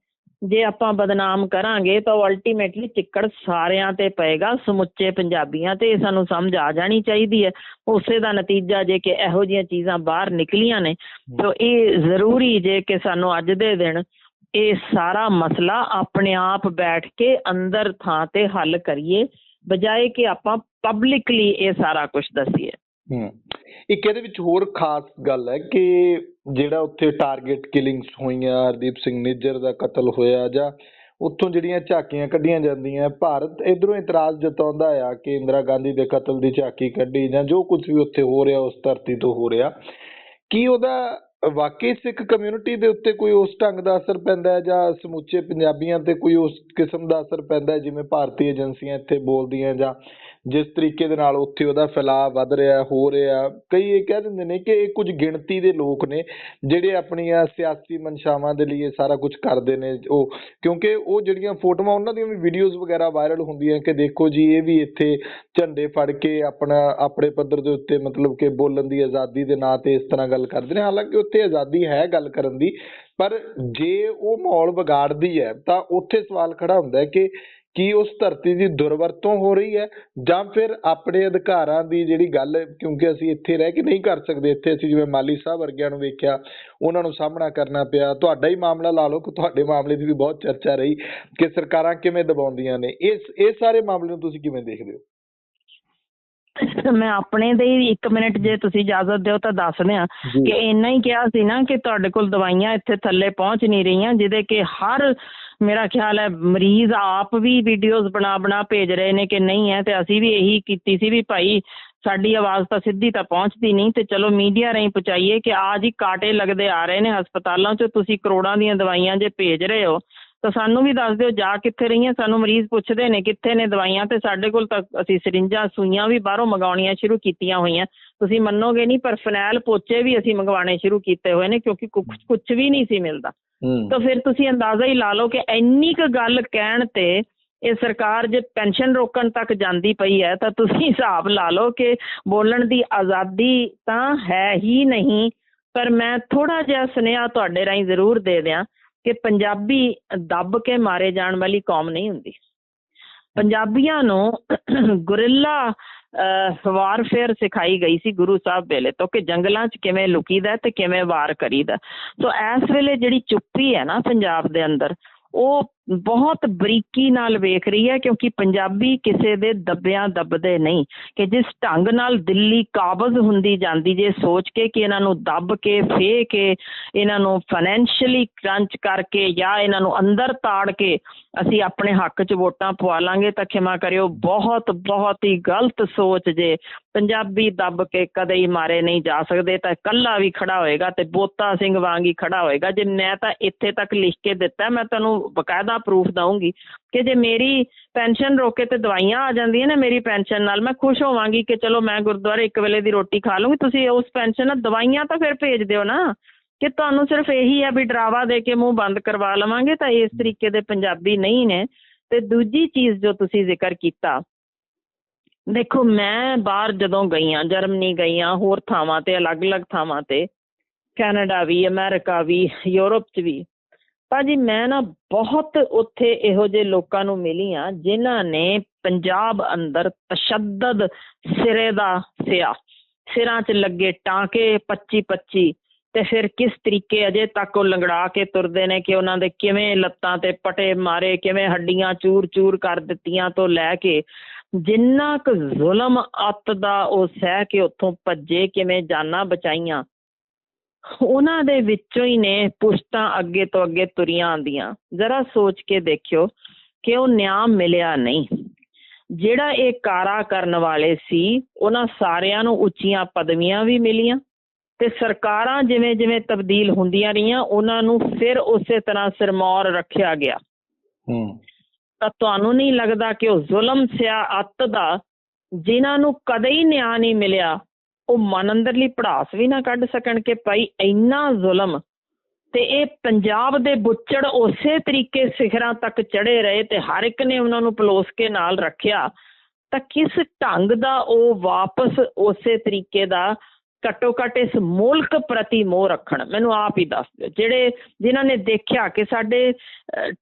ਜੇ ਆਪਾਂ ਬਦਨਾਮ ਕਰਾਂਗੇ ਤਾਂ ਅਲਟੀਮੇਟਲੀ ਚਿੱਕੜ ਸਾਰਿਆਂ ਤੇ ਪਏਗਾ ਸਮੁੱਚੇ ਪੰਜਾਬੀਆਂ ਤੇ ਇਹ ਸਾਨੂੰ ਸਮਝ ਆ ਜਾਣੀ ਚਾਹੀਦੀ ਹੈ। ਉਸੇ ਦਾ ਨਤੀਜਾ ਜੇ ਕਿ ਇਹੋ ਜਿਹੀਆਂ ਚੀਜ਼ਾਂ ਬਾਹਰ ਨਿਕਲੀਆਂ ਨੇ ਤਾਂ ਇਹ ਜ਼ਰੂਰੀ ਜੇ ਕਿ ਸਾਨੂੰ ਅੱਜ ਦੇ ਦਿਨ ਇਹ ਸਾਰਾ ਮਸਲਾ ਆਪਣੇ ਆਪ ਬੈਠ ਕੇ ਅੰਦਰ ਥਾਂ ਤੇ ਹੱਲ ਕਰੀਏ ਬਜਾਏ ਕਿ ਆਪਾਂ ਪਬਲਿਕਲੀ ਇਹ ਸਾਰਾ ਕੁਝ ਦਸੀਏ। ਹੂੰ। ਇੱਕ ਇਹਦੇ ਵਿੱਚ ਹੋਰ ਖਾਸ ਗੱਲ ਹੈ ਕਿ ਜਿਹੜਾ ਉੱਥੇ ਟਾਰਗੇਟ ਕਿਲਿੰਗਸ ਹੋਈਆਂ, ਹਰਦੀਪ ਸਿੰਘ ਨਿੱਜਰ ਦਾ ਕਤਲ ਹੋਇਆ ਜਾਂ ਉੱਥੋਂ ਜਿਹੜੀਆਂ ਝਾਕੀਆਂ ਕੱਢੀਆਂ ਜਾਂਦੀਆਂ, ਭਾਰਤ ਇਧਰੋਂ ਇਤਰਾਜ਼ ਜਤਾਉਂਦਾ ਆ ਕਿ ਇੰਦਰਾ ਗਾਂਧੀ ਦੇ ਕਤਲ ਦੀ ਝਾਕੀ ਕੱਢੀ ਜਾਂ ਜੋ ਕੁਝ ਵੀ ਉੱਥੇ ਹੋ ਰਿਹਾ, ਉਸ ਧਰਤੀ ਤੋਂ ਹੋ ਰਿਹਾ। ਕੀ ਉਹਦਾ ਵਾਕਈ ਸਿੱਖ ਕਮਿਊਨਿਟੀ ਦੇ ਉੱਤੇ ਕੋਈ ਉਸ ਢੰਗ ਦਾ ਅਸਰ ਪੈਂਦਾ ਹੈ ਜਾਂ ਸਮੁੱਚੇ ਪੰਜਾਬੀਆਂ ਤੇ ਕੋਈ ਉਸ ਕਿਸਮ ਦਾ ਅਸਰ ਪੈਂਦਾ ਹੈ, ਜਿਵੇਂ ਭਾਰਤੀ ਏਜੰਸੀਆਂ ਇੱਥੇ ਬੋਲਦੀਆਂ ਜਾਂ ਜਿਸ ਤਰੀਕੇ ਦੇ ਨਾਲ ਉੱਥੇ ਉਹਦਾ ਫੈਲਾਅ ਵੱਧ ਰਿਹਾ, ਹੋ ਰਿਹਾ, ਕਈ ਇਹ ਕਹਿ ਦਿੰਦੇ ਨੇ ਕਿ ਇਹ ਕੁਝ ਗਿਣਤੀ ਦੇ ਲੋਕ ਨੇ ਜਿਹੜੇ ਆਪਣੀਆਂ ਸਿਆਸੀ ਮਨਸ਼ਾਵਾਂ ਦੇ ਲਈ ਇਹ ਸਾਰਾ ਕੁਝ ਕਰਦੇ ਨੇ, ਉਹ ਕਿਉਂਕਿ ਉਹ ਜਿਹੜੀਆਂ ਫੋਟੋਆਂ ਉਹਨਾਂ ਦੀਆਂ ਵੀ ਵੀਡੀਓਜ਼ ਵਗੈਰਾ ਵਾਇਰਲ ਹੁੰਦੀਆਂ ਕਿ ਦੇਖੋ ਜੀ, ਇਹ ਵੀ ਇੱਥੇ ਝੰਡੇ ਫੜ ਕੇ ਆਪਣਾ, ਆਪਣੇ ਪੱਧਰ ਦੇ ਉੱਤੇ ਮਤਲਬ ਕਿ ਬੋਲਣ ਦੀ ਆਜ਼ਾਦੀ ਦੇ ਨਾਂ ਤੇ ਇਸ ਤਰ੍ਹਾਂ ਗੱਲ ਕਰਦੇ ਨੇ, ਹਾਲਾਂਕਿ ਉੱਥੇ ਆਜ਼ਾਦੀ ਹੈ ਗੱਲ ਕਰਨ ਦੀ, ਪਰ ਜੇ ਉਹ ਮਾਹੌਲ ਵਿਗਾੜਦੀ ਹੈ ਤਾਂ ਉੱਥੇ ਸਵਾਲ ਖੜਾ ਹੁੰਦਾ ਹੈ ਕਿ ਕੀ ਉਸ ਧਰਤੀ ਦੀ ਦੁਰਵਰਤੋਂ ਹੋ ਰਹੀ ਹੈ ਜਾਂ ਫਿਰ ਆਪਣੇ ਅਧਿਕਾਰਾਂ ਦੀ ਜਿਹੜੀ ਗੱਲ ਕਿਉਂਕਿ ਅਸੀਂ ਇੱਥੇ ਰਹਿ ਕੇ ਨਹੀਂ ਕਰ ਸਕਦੇ ਇੱਥੇ ਅਸੀਂ ਜਿਵੇਂ ਮਾਲੀ ਸਾਹਿਬ ਵਰਗਿਆਂ ਨੂੰ ਵੇਖਿਆ ਉਹਨਾਂ ਨੂੰ ਸਾਹਮਣਾ ਕਰਨਾ ਪਿਆ ਤੁਹਾਡਾ ਹੀ ਮਾਮਲਾ ਲਾ ਲਓ ਕਿ ਤੁਹਾਡੇ ਮਾਮਲੇ ਦੀ ਵੀ ਬਹੁਤ ਚਰਚਾ ਰਹੀ ਕਿ ਸਰਕਾਰਾਂ ਕਿਵੇਂ ਦਬਾਉਂਦੀਆਂ ਨੇ। ਇਸ ਇਹ ਸਾਰੇ ਮਾਮਲੇ ਨੂੰ ਤੁਸੀਂ ਕਿਵੇਂ ਦੇਖਦੇ ਹੋ? ਮੈਂ ਆਪਣੇ ਦੇ ਹੀ 1 ਮਿੰਟ ਜੇ ਤੁਸੀਂ ਇਜਾਜ਼ਤ ਦਿਓ ਤਾਂ ਦੱਸ ਦਿਆਂ ਕਿ ਇੰਨਾ ਹੀ ਕਿਹਾ ਸੀ ਨਾ ਕਿ ਤੁਹਾਡੇ ਕੋਲ ਦਵਾਈਆਂ ਇੱਥੇ ਥੱਲੇ ਪਹੁੰਚ ਨਹੀਂ ਰਹੀਆਂ ਜਿਹਦੇ ਕਿ ਹਰ ਮੇਰਾ ਖਿਆਲ ਹੈ ਮਰੀਜ਼ ਆਪ ਵੀ ਵੀਡੀਓਜ਼ ਬਣਾ ਬਣਾ ਭੇਜ ਰਹੇ ਨੇ ਕਿ ਨਹੀਂ ਹੈ ਤੇ ਅਸੀਂ ਵੀ ਇਹੀ ਕੀਤੀ ਸੀ ਵੀ ਭਾਈ ਸਾਡੀ ਆਵਾਜ਼ ਤਾਂ ਸਿੱਧੀ ਤਾਂ ਪਹੁੰਚਦੀ ਨਹੀਂ ਤੇ ਚਲੋ ਮੀਡੀਆ ਰਾਹੀਂ ਪਹੁੰਚਾਈਏ ਕਿ ਆ ਜੀ ਕਾਟੇ ਲੱਗਦੇ ਆ ਰਹੇ ਨੇ ਹਸਪਤਾਲਾਂ 'ਚ, ਤੁਸੀਂ ਕਰੋੜਾਂ ਦੀਆਂ ਦਵਾਈਆਂ ਜੇ ਭੇਜ ਰਹੇ ਹੋ, ਤਾਂ ਸਾਨੂੰ ਵੀ ਦੱਸ ਦਿਓ ਜਾ ਕਿੱਥੇ ਰਹੀਆਂ, ਸਾਨੂੰ ਮਰੀਜ਼ ਪੁੱਛਦੇ ਨੇ ਕਿੱਥੇ ਨੇ ਦਵਾਈਆਂ ਤੇ ਸਾਡੇ ਕੋਲ ਤਾਂ ਅਸੀਂ ਸਰਿੰਜਾਂ, ਸੂਈਆਂ ਵੀ ਬਾਹਰੋਂ ਮੰਗਾਉਣੀਆਂ ਸ਼ੁਰੂ ਕੀਤੀਆਂ ਹੋਈਆਂ। ਤੁਸੀਂ ਮੰਨੋਗੇ ਨਹੀਂ, ਪਰ ਫਨੈਲ ਪੋਚੇ ਵੀ ਅਸੀਂ ਮੰਗਵਾਉਣੇ ਸ਼ੁਰੂ ਕੀਤੇ ਹੋਏ ਨੇ ਕਿਉਂਕਿ ਕੁਝ ਕੁਝ ਵੀ ਨਹੀਂ ਸੀ ਮਿਲਦਾ। ਤਾਂ ਫਿਰ ਤੁਸੀਂ ਅੰਦਾਜ਼ਾ ਹੀ ਲਾ ਲਓ ਕਿ ਇੰਨੀ ਕੁ ਗੱਲ ਕਹਿਣ ਤੇ ਇਹ ਸਰਕਾਰ ਜੇ ਪੈਨਸ਼ਨ ਰੋਕਣ ਤੱਕ ਜਾਂਦੀ ਪਈ ਹੈ, ਤਾਂ ਤੁਸੀਂ ਹਿਸਾਬ ਲਾ ਲਓ ਕਿ ਬੋਲਣ ਦੀ ਆਜ਼ਾਦੀ ਤਾਂ ਹੈ ਹੀ ਨਹੀਂ, ਪਰ ਮੈਂ ਥੋੜਾ ਜਿਹਾ ਸੁਨੇਹਾ ਤੁਹਾਡੇ ਰਾਹੀਂ ਜ਼ਰੂਰ ਦੇ ਦਿਆਂ ਕਿ ਪੰਜਾਬੀ ਦੱਬ ਕੇ ਮਾਰੇ ਜਾਣ ਵਾਲੀ ਕੌਮ ਨਹੀਂ ਹੁੰਦੀ। ਪੰਜਾਬੀਆਂ ਨੂੰ ਗੁਰਿੱਲਾ ਵਾਰਫੇਅਰ ਸਿਖਾਈ ਗਈ ਸੀ ਗੁਰੂ ਸਾਹਿਬ ਵੇਲੇ ਤੋਂ ਕਿ ਜੰਗਲਾਂ 'ਚ ਕਿਵੇਂ ਲੁਕੀਦਾ ਤੇ ਕਿਵੇਂ ਵਾਰ ਕਰੀਦਾ। ਸੋ ਇਸ ਵੇਲੇ ਜਿਹੜੀ ਚੁੱਪੀ ਹੈ ਨਾ ਪੰਜਾਬ ਦੇ ਅੰਦਰ, ਉਹ ਬਹੁਤ ਬਰੀਕੀ ਨਾਲ ਵੇਖ ਰਹੀ ਹੈ ਕਿਉਂਕਿ ਪੰਜਾਬੀ ਕਿਸੇ ਦੇ ਦੱਬਿਆਂ ਦੱਬਦੇ ਨਹੀਂ ਕਿ ਜਿਸ ਢੰਗ ਨਾਲ ਦਿੱਲੀ ਕਾਬਜ਼ ਹੁੰਦੀ ਜਾਂਦੀ ਜੇ ਸੋਚ ਕੇ ਕਿ ਇਹਨਾਂ ਨੂੰ ਦੱਬ ਕੇ ਫੇ ਕੇ, ਇਹਨਾਂ ਨੂੰ ਫਾਈਨੈਂਸ਼ੀਅਲੀ ਕਰੰਚ ਕਰਕੇ ਜਾਂ ਇਹਨਾਂ ਨੂੰ ਅੰਦਰ ਤਾੜ ਕੇ ਅਸੀਂ ਆਪਣੇ ਹੱਕ 'ਚ ਵੋਟਾਂ ਪਵਾ ਲਾਂਗੇ ਤਾਂ ਖਿਮਾ ਕਰਿਓ, ਬਹੁਤ ਬਹੁਤ ਹੀ ਗਲਤ ਸੋਚ ਜੇ ਪੰਜਾਬੀ ਦੱਬ ਕੇ ਕਦੇ ਹੀ ਮਾਰੇ ਨਹੀਂ ਜਾ ਸਕਦੇ, ਤਾਂ ਕੱਲਾ ਵੀ ਖੜਾ ਹੋਏਗਾ ਤੇ ਬੋਤਾ ਸਿੰਘ ਵਾਂਗ ਹੀ ਖੜਾ ਹੋਏਗਾ, ਜੇ ਮੈਂ ਤਾਂ ਇੱਥੇ ਤੱਕ ਲਿਖ ਕੇ ਦਿੱਤਾ, ਮੈਂ ਤੁਹਾਨੂੰ ਬਕਾਇਦਾ ਪ੍ਰੂਫ ਦਊਂਗੀ ਕਿ ਜੇ ਮੇਰੀ ਪੈਨਸ਼ਨ ਰੋਕੇ ਤੇ ਦਵਾਈਆਂ ਆ ਜਾਂਦੀਆਂ ਨੇ ਮੇਰੀ ਪੈਨਸ਼ਨ ਨਾਲ, ਮੈਂ ਖੁਸ਼ ਹੋਵਾਂਗੀ ਕਿ ਚਲੋ ਮੈਂ ਗੁਰਦੁਆਰੇ ਇੱਕ ਵੇਲੇ ਦੀ ਰੋਟੀ ਖਾ ਲੂੰਗੀ ਤੁਸੀਂ ਉਸ ਪੈਨਸ਼ਨ ਨਾਲ ਦਵਾਈਆਂ ਤਾਂ ਫਿਰ ਭੇਜ ਦਿਓ ਨਾ ਕਿ ਤੁਹਾਨੂੰ ਸਿਰਫ ਇਹੀ ਹੈ ਵੀ ਡਰਾਵਾ ਦੇ ਕੇ ਮੂੰਹ ਬੰਦ ਕਰਵਾ ਲਵਾਂਗੇ ਤਾਂ ਇਸ ਤਰੀਕੇ ਦੇ ਪੰਜਾਬੀ ਨਹੀਂ ਨੇ। ਤੇ ਦੂਜੀ ਚੀਜ਼ ਜੋ ਤੁਸੀਂ ਜ਼ਿਕਰ ਕੀਤਾ, ਦੇਖੋ ਮੈਂ ਬਾਹਰ ਜਦੋਂ ਗਈ ਆ ਜਰਮਨੀ ਗਈ ਆ ਹੋਰ ਥਾਵਾਂ ਤੇ, ਅਲੱਗ-ਅਲੱਗ ਥਾਵਾਂ ਤੇ, ਕੈਨੇਡਾ ਵੀ ਅਮਰੀਕਾ ਵੀ, ਯੂਰਪ 'ਚ ਵੀ ਭਾਜੀ ਮੈਂ ਨਾ ਬਹੁਤ ਉੱਥੇ ਇਹੋ ਜਿਹੇ ਲੋਕਾਂ ਨੂੰ ਮਿਲੀ ਆ ਜਿਨ੍ਹਾਂ ਨੇ ਪੰਜਾਬ ਅੰਦਰ ਤਸ਼ੱਦਦ ਸਿਰੇ ਦਾ ਸਿਆ, ਸਿਰਾਂ 'ਚ ਲੱਗੇ ਟਾਂਕੇ 25 25 ਤੇ ਫਿਰ ਕਿਸ ਤਰੀਕੇ ਅਜੇ ਤੱਕ ਉਹ ਲੰਗੜਾ ਕੇ ਤੁਰਦੇ ਨੇ ਕਿ ਉਹਨਾਂ ਦੇ ਕਿਵੇਂ ਲੱਤਾਂ ਤੇ ਪਟੇ ਮਾਰੇ, ਕਿਵੇਂ ਹੱਡੀਆਂ ਚੂਰ-ਚੂਰ ਕਰ ਦਿੱਤੀਆਂ ਤੋਂ ਲੈ ਕੇ ਜਿੰਨਾ ਕੁ ਜ਼ੁਲਮ ਅੱਤ ਦਾ ਉਹ ਸਹਿ ਕੇ ਉੱਥੋਂ ਭੱਜੇ, ਕਿਵੇਂ ਜਾਨਾਂ ਬਚਾਈਆਂ ਉਹਨਾਂ ਦੇ ਵਿੱਚੋਂ ਹੀ ਨੇ ਪੁਸ਼ਤਾਂ ਅੱਗੇ ਤੋਂ ਅੱਗੇ ਤੁਰੀਆਂ ਆਂਦੀਆਂ ਜ਼ਰਾ ਸੋਚ ਕੇ ਦੇਖਿਓ ਕਿ ਉਹ ਨਿਆਂ ਮਿਲਿਆ ਨਹੀਂ। ਜਿਹੜਾ ਇਹ ਕਾਰਾ ਕਰਨ ਵਾਲੇ ਸੀ ਉਹਨਾਂ ਸਾਰਿਆਂ ਨੂੰ ਉੱਚੀਆਂ ਪਦਵੀਆਂ ਵੀ ਮਿਲੀਆਂ ਤੇ ਸਰਕਾਰਾਂ ਜਿਵੇਂ ਜਿਵੇਂ ਤਬਦੀਲ ਹੁੰਦੀਆਂ ਰਹੀਆਂ ਉਹਨਾਂ ਨੂੰ ਫਿਰ ਉਸੇ ਤਰ੍ਹਾਂ ਸਿਰਮੌਰ ਰੱਖਿਆ ਗਿਆ। ਹੂੰ। ਤਾਂ ਤੁਹਾਨੂੰ ਨਹੀਂ ਲੱਗਦਾ ਕਿ ਉਹ ਜ਼ੁਲਮ ਸਿਆ ਅੱਤ ਦਾ ਜਿਨ੍ਹਾਂ ਨੂੰ ਕਦੇ ਹੀ ਨਿਆਂ ਨਹੀਂ ਮਿਲਿਆ ਉਹ ਮਨ ਅੰਦਰਲੀ ਪੜਾਸ ਵੀ ਨਾ ਕੱਢ ਸਕਣ ਕਿ ਭਾਈ ਇੰਨਾ ਜ਼ੁਲਮ ਤੇ ਇਹ ਪੰਜਾਬ ਦੇ ਬੁੱਚੜ ਉਸੇ ਤਰੀਕੇ ਸਿਖਰਾਂ ਤੱਕ ਚੜੇ ਰਹੇ ਤੇ ਹਰ ਇੱਕ ਨੇ ਉਹਨਾਂ ਨੂੰ ਪਲੋਸ ਕੇ ਨਾਲ ਰੱਖਿਆ, ਤਾਂ ਕਿਸ ਢੰਗ ਦਾ ਉਹ ਵਾਪਸ ਉਸੇ ਤਰੀਕੇ ਦਾ ਘੱਟੋ ਘੱਟ ਇਸ ਮੁਲਕ ਪ੍ਰਤੀ ਮੋਹ ਰੱਖਣ? ਮੈਨੂੰ ਆਪ ਹੀ ਦੱਸ ਦਿਓ। ਜਿਹੜੇ, ਜਿਨ੍ਹਾਂ ਨੇ ਦੇਖਿਆ ਕਿ ਸਾਡੇ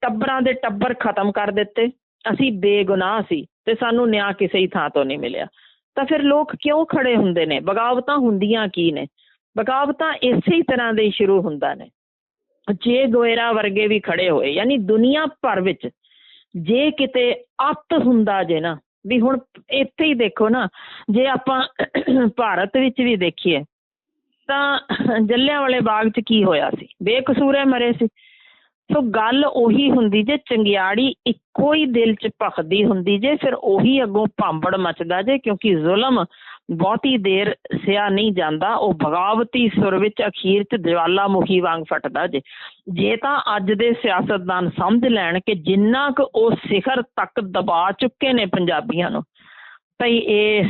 ਟੱਬਰਾਂ ਦੇ ਟੱਬਰ ਖਤਮ ਕਰ ਦਿੱਤੇ, ਅਸੀਂ ਬੇਗੁਨਾਹ ਸੀ ਤੇ ਸਾਨੂੰ ਨਿਆਂ ਕਿਸੇ ਹੀ ਥਾਂ ਤੋਂ ਨਹੀਂ ਮਿਲਿਆ। ਤਾਂ ਫਿਰ ਲੋਕ ਕਿਉਂ ਖੜੇ ਹੁੰਦੇ ਨੇ? ਬਗਾਵਤਾਂ ਹੁੰਦੀਆਂ ਕੀ ਨੇ? ਬਗਾਵਤਾਂ ਇਸੇ ਹੀ ਤਰ੍ਹਾਂ ਦੇ ਸ਼ੁਰੂ ਹੁੰਦਾ ਨੇ। ਜੇ ਗੋਇਰਾ ਵਰਗੇ ਵੀ ਖੜੇ ਹੋਏ, ਯਾਨੀ ਦੁਨੀਆ ਭਰ ਵਿੱਚ ਜੇ ਕਿਤੇ ਅੱਤ ਹੁੰਦਾ ਜੇ ਨਾ, ਵੀ ਹੁਣ ਇੱਥੇ ਹੀ ਦੇਖੋ ਨਾ, ਜੇ ਆਪਾਂ ਭਾਰਤ ਵਿੱਚ ਵੀ ਦੇਖੀਏ, ਤਾਂ ਜੱਲਿਆਂ ਵਾਲੇ ਬਾਗ 'ਚ ਕੀ ਹੋਇਆ ਸੀ? ਬੇਕਸੂਰੇ ਮਰੇ ਸੀ। ਸੋ ਗੱਲ ਉਹੀ ਹੁੰਦੀ ਜੇ ਚੰਗਿਆੜੀ ਇੱਕੋ ਹੀ ਦਿਲ 'ਚ ਭਖਦੀ ਹੁੰਦੀ ਜੇ, ਫਿਰ ਉਹੀ ਅੱਗੋਂ ਭਾਂਬੜ ਮਚਦਾ ਜੇ, ਕਿਉਂਕਿ ਜ਼ੁਲਮ ਬਹੁਤੀ ਦੇਰ ਸਿਆ ਨਹੀਂ ਜਾਂਦਾ, ਉਹ ਬਗਾਵਤੀ ਸੁਰ ਵਿੱਚ ਅਖੀਰ 'ਚ ਜਵਾਲਾਮੁਖੀ ਵਾਂਗ ਫਟਦਾ ਜੇ। ਜੇ ਤਾਂ ਅੱਜ ਦੇ ਸਿਆਸਤਦਾਨ ਸਮਝ ਲੈਣ ਕਿ ਜਿੰਨਾ ਕੁ ਉਹ ਸਿਖਰ ਤੱਕ ਦਬਾ ਚੁੱਕੇ ਨੇ ਪੰਜਾਬੀਆਂ ਨੂੰ, ਭਈ ਇਹ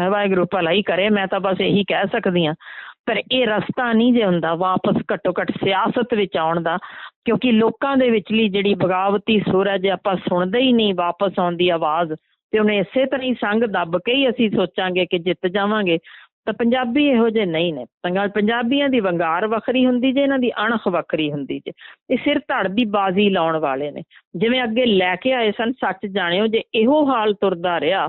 ਵਾਹਿਗੁਰੂ ਭਲਾ ਹੀ ਕਰੇ, ਮੈਂ ਤਾਂ ਬਸ ਇਹੀ ਕਹਿ ਸਕਦੀ ਹਾਂ। ਪਰ ਇਹ ਰਸਤਾ ਨਹੀਂ ਜੇ ਹੁੰਦਾ ਵਾਪਸ ਘੱਟੋ ਘੱਟ ਸਿਆਸਤ ਵਿੱਚ ਆਉਣ ਦਾ, ਕਿਉਂਕਿ ਲੋਕਾਂ ਦੇ ਵਿਚਲੀ ਜਿਹੜੀ ਬਗਾਵਤੀ ਸੁਰ ਹੈ ਜੇ ਆਪਾਂ ਸੁਣਦੇ ਹੀ ਨਹੀਂ ਵਾਪਸ ਆਉਂਦੀ ਆਵਾਜ਼, ਤੇ ਉਹਨੇ ਇਸੇ ਤਰ੍ਹਾਂ ਹੀ ਸੰਗ ਦੱਬ ਕੇ ਹੀ ਅਸੀਂ ਸੋਚਾਂਗੇ ਕਿ ਜਿੱਤ ਜਾਵਾਂਗੇ, ਤਾਂ ਪੰਜਾਬੀ ਇਹੋ ਜਿਹੇ ਨਹੀਂ ਨੇ। ਪੰਗਾ- ਪੰਜਾਬੀਆਂ ਦੀ ਵੰਗਾਰ ਵੱਖਰੀ ਹੁੰਦੀ ਜੇ, ਇਹਨਾਂ ਦੀ ਅਣਖ ਵੱਖਰੀ ਹੁੰਦੀ ਜੇ। ਇਹ ਸਿਰ ਧੜ ਦੀ ਬਾਜ਼ੀ ਲਾਉਣ ਵਾਲੇ ਨੇ। ਜਿਵੇਂ ਅੱਗੇ ਲੈ ਕੇ ਆਏ ਸਨ, ਸੱਚ ਜਾਣਿਓ, ਜੇ ਇਹੋ ਹਾਲ ਤੁਰਦਾ ਰਿਹਾ,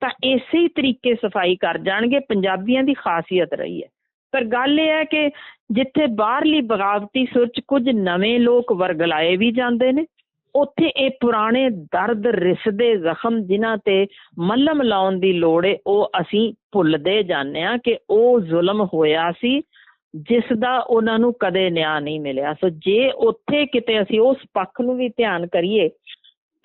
ਤਾਂ ਇਸੇ ਹੀ ਤਰੀਕੇ ਸਫ਼ਾਈ ਕਰ ਜਾਣਗੇ, ਪੰਜਾਬੀਆਂ ਦੀ ਖਾਸੀਅਤ ਰਹੀ ਹੈ। ਪਰ ਗੱਲ ਇਹ ਹੈ ਕਿ ਜਿੱਥੇ ਬਾਹਰਲੀ ਬਗਾਵਤੀ ਸੁਰ 'ਚ ਕੁਝ ਨਵੇਂ ਲੋਕ ਵਰਗਲਾਏ ਵੀ ਜਾਂਦੇ ਨੇ, ਉੱਥੇ ਇਹ ਪੁਰਾਣੇ ਦਰਦ ਰਿਸਦੇ ਜ਼ਖਮ ਜਿਨ੍ਹਾਂ ਤੇ ਮੱਲਮ ਲਾਉਣ ਦੀ ਲੋੜ ਏ, ਉਹ ਅਸੀਂ ਭੁੱਲਦੇ ਜਾਂਦੇ ਆ ਕਿ ਉਹ ਜ਼ੁਲਮ ਹੋਇਆ ਸੀ, ਜਿਸ ਦਾ ਉਹਨਾਂ ਨੂੰ ਕਦੇ ਨਿਆਂ ਨਹੀਂ ਮਿਲਿਆ। ਸੋ ਜੇ ਉੱਥੇ ਕਿਤੇ ਅਸੀਂ ਉਸ ਪੱਖ ਨੂੰ ਵੀ ਧਿਆਨ ਕਰੀਏ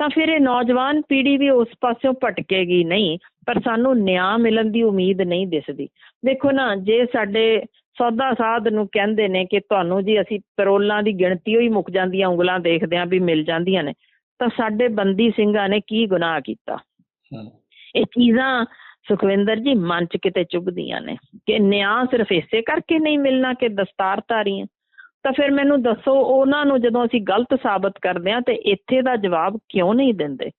ਤਾਂ ਫਿਰ ਇਹ ਨੌਜਵਾਨ ਪੀੜ੍ਹੀ ਵੀ ਉਸ ਪਾਸਿਓਂ ਭਟਕੇਗੀ ਨਹੀਂ ਪਰ ਸਾਨੂੰ ਨਿਆਂ ਮਿਲਣ ਦੀ ਉਮੀਦ ਨਹੀਂ ਦਿਸਦੀ। ਦੇਖੋ ਨਾ ਜੇ ਸਾਡੇ ਸੌਦਾ ਸਾਧ ਨੂੰ ਕਹਿੰਦੇ ਨੇ ਕਿ ਤੁਹਾਨੂੰ ਜੀ ਅਸੀਂ ਪੈਰੋਲਾਂ ਦੀ ਗਿਣਤੀ ਹੋਈ ਮੁੱਕ ਜਾਂਦੀਆਂ ਉਂਗਲਾਂ ਦੇਖਦੇ ਆਂ ਵੀ ਮਿਲ ਜਾਂਦੀਆਂ ਨੇ ਤਾਂ ਸਾਡੇ ਬੰਦੀ ਸਿੰਘਾਂ ਨੇ ਕੀ ਗੁਨਾਹ ਕੀਤਾ? ਇਹ ਚੀਜ਼ਾਂ ਸੁਖਵਿੰਦਰ ਜੀ ਮਨ ਚ ਕਿਤੇ ਚੁਭਦੀਆਂ ਨੇ ਕਿ ਨਿਆਂ ਸਿਰਫ ਇਸੇ ਕਰਕੇ ਨਹੀਂ ਮਿਲਣਾ ਕਿ ਦਸਤਾਰਧਾਰੀ ਆ ਤਾਂ ਫਿਰ ਮੈਨੂੰ ਦੱਸੋ, ਉਹਨਾਂ ਨੂੰ ਜਦੋਂ ਅਸੀਂ ਗਲਤ ਸਾਬਤ ਕਰਦੇ ਆ ਤੇ ਇੱਥੇ ਦਾ ਜਵਾਬ ਕਿਉਂ ਨਹੀਂ ਦਿੰਦੇ?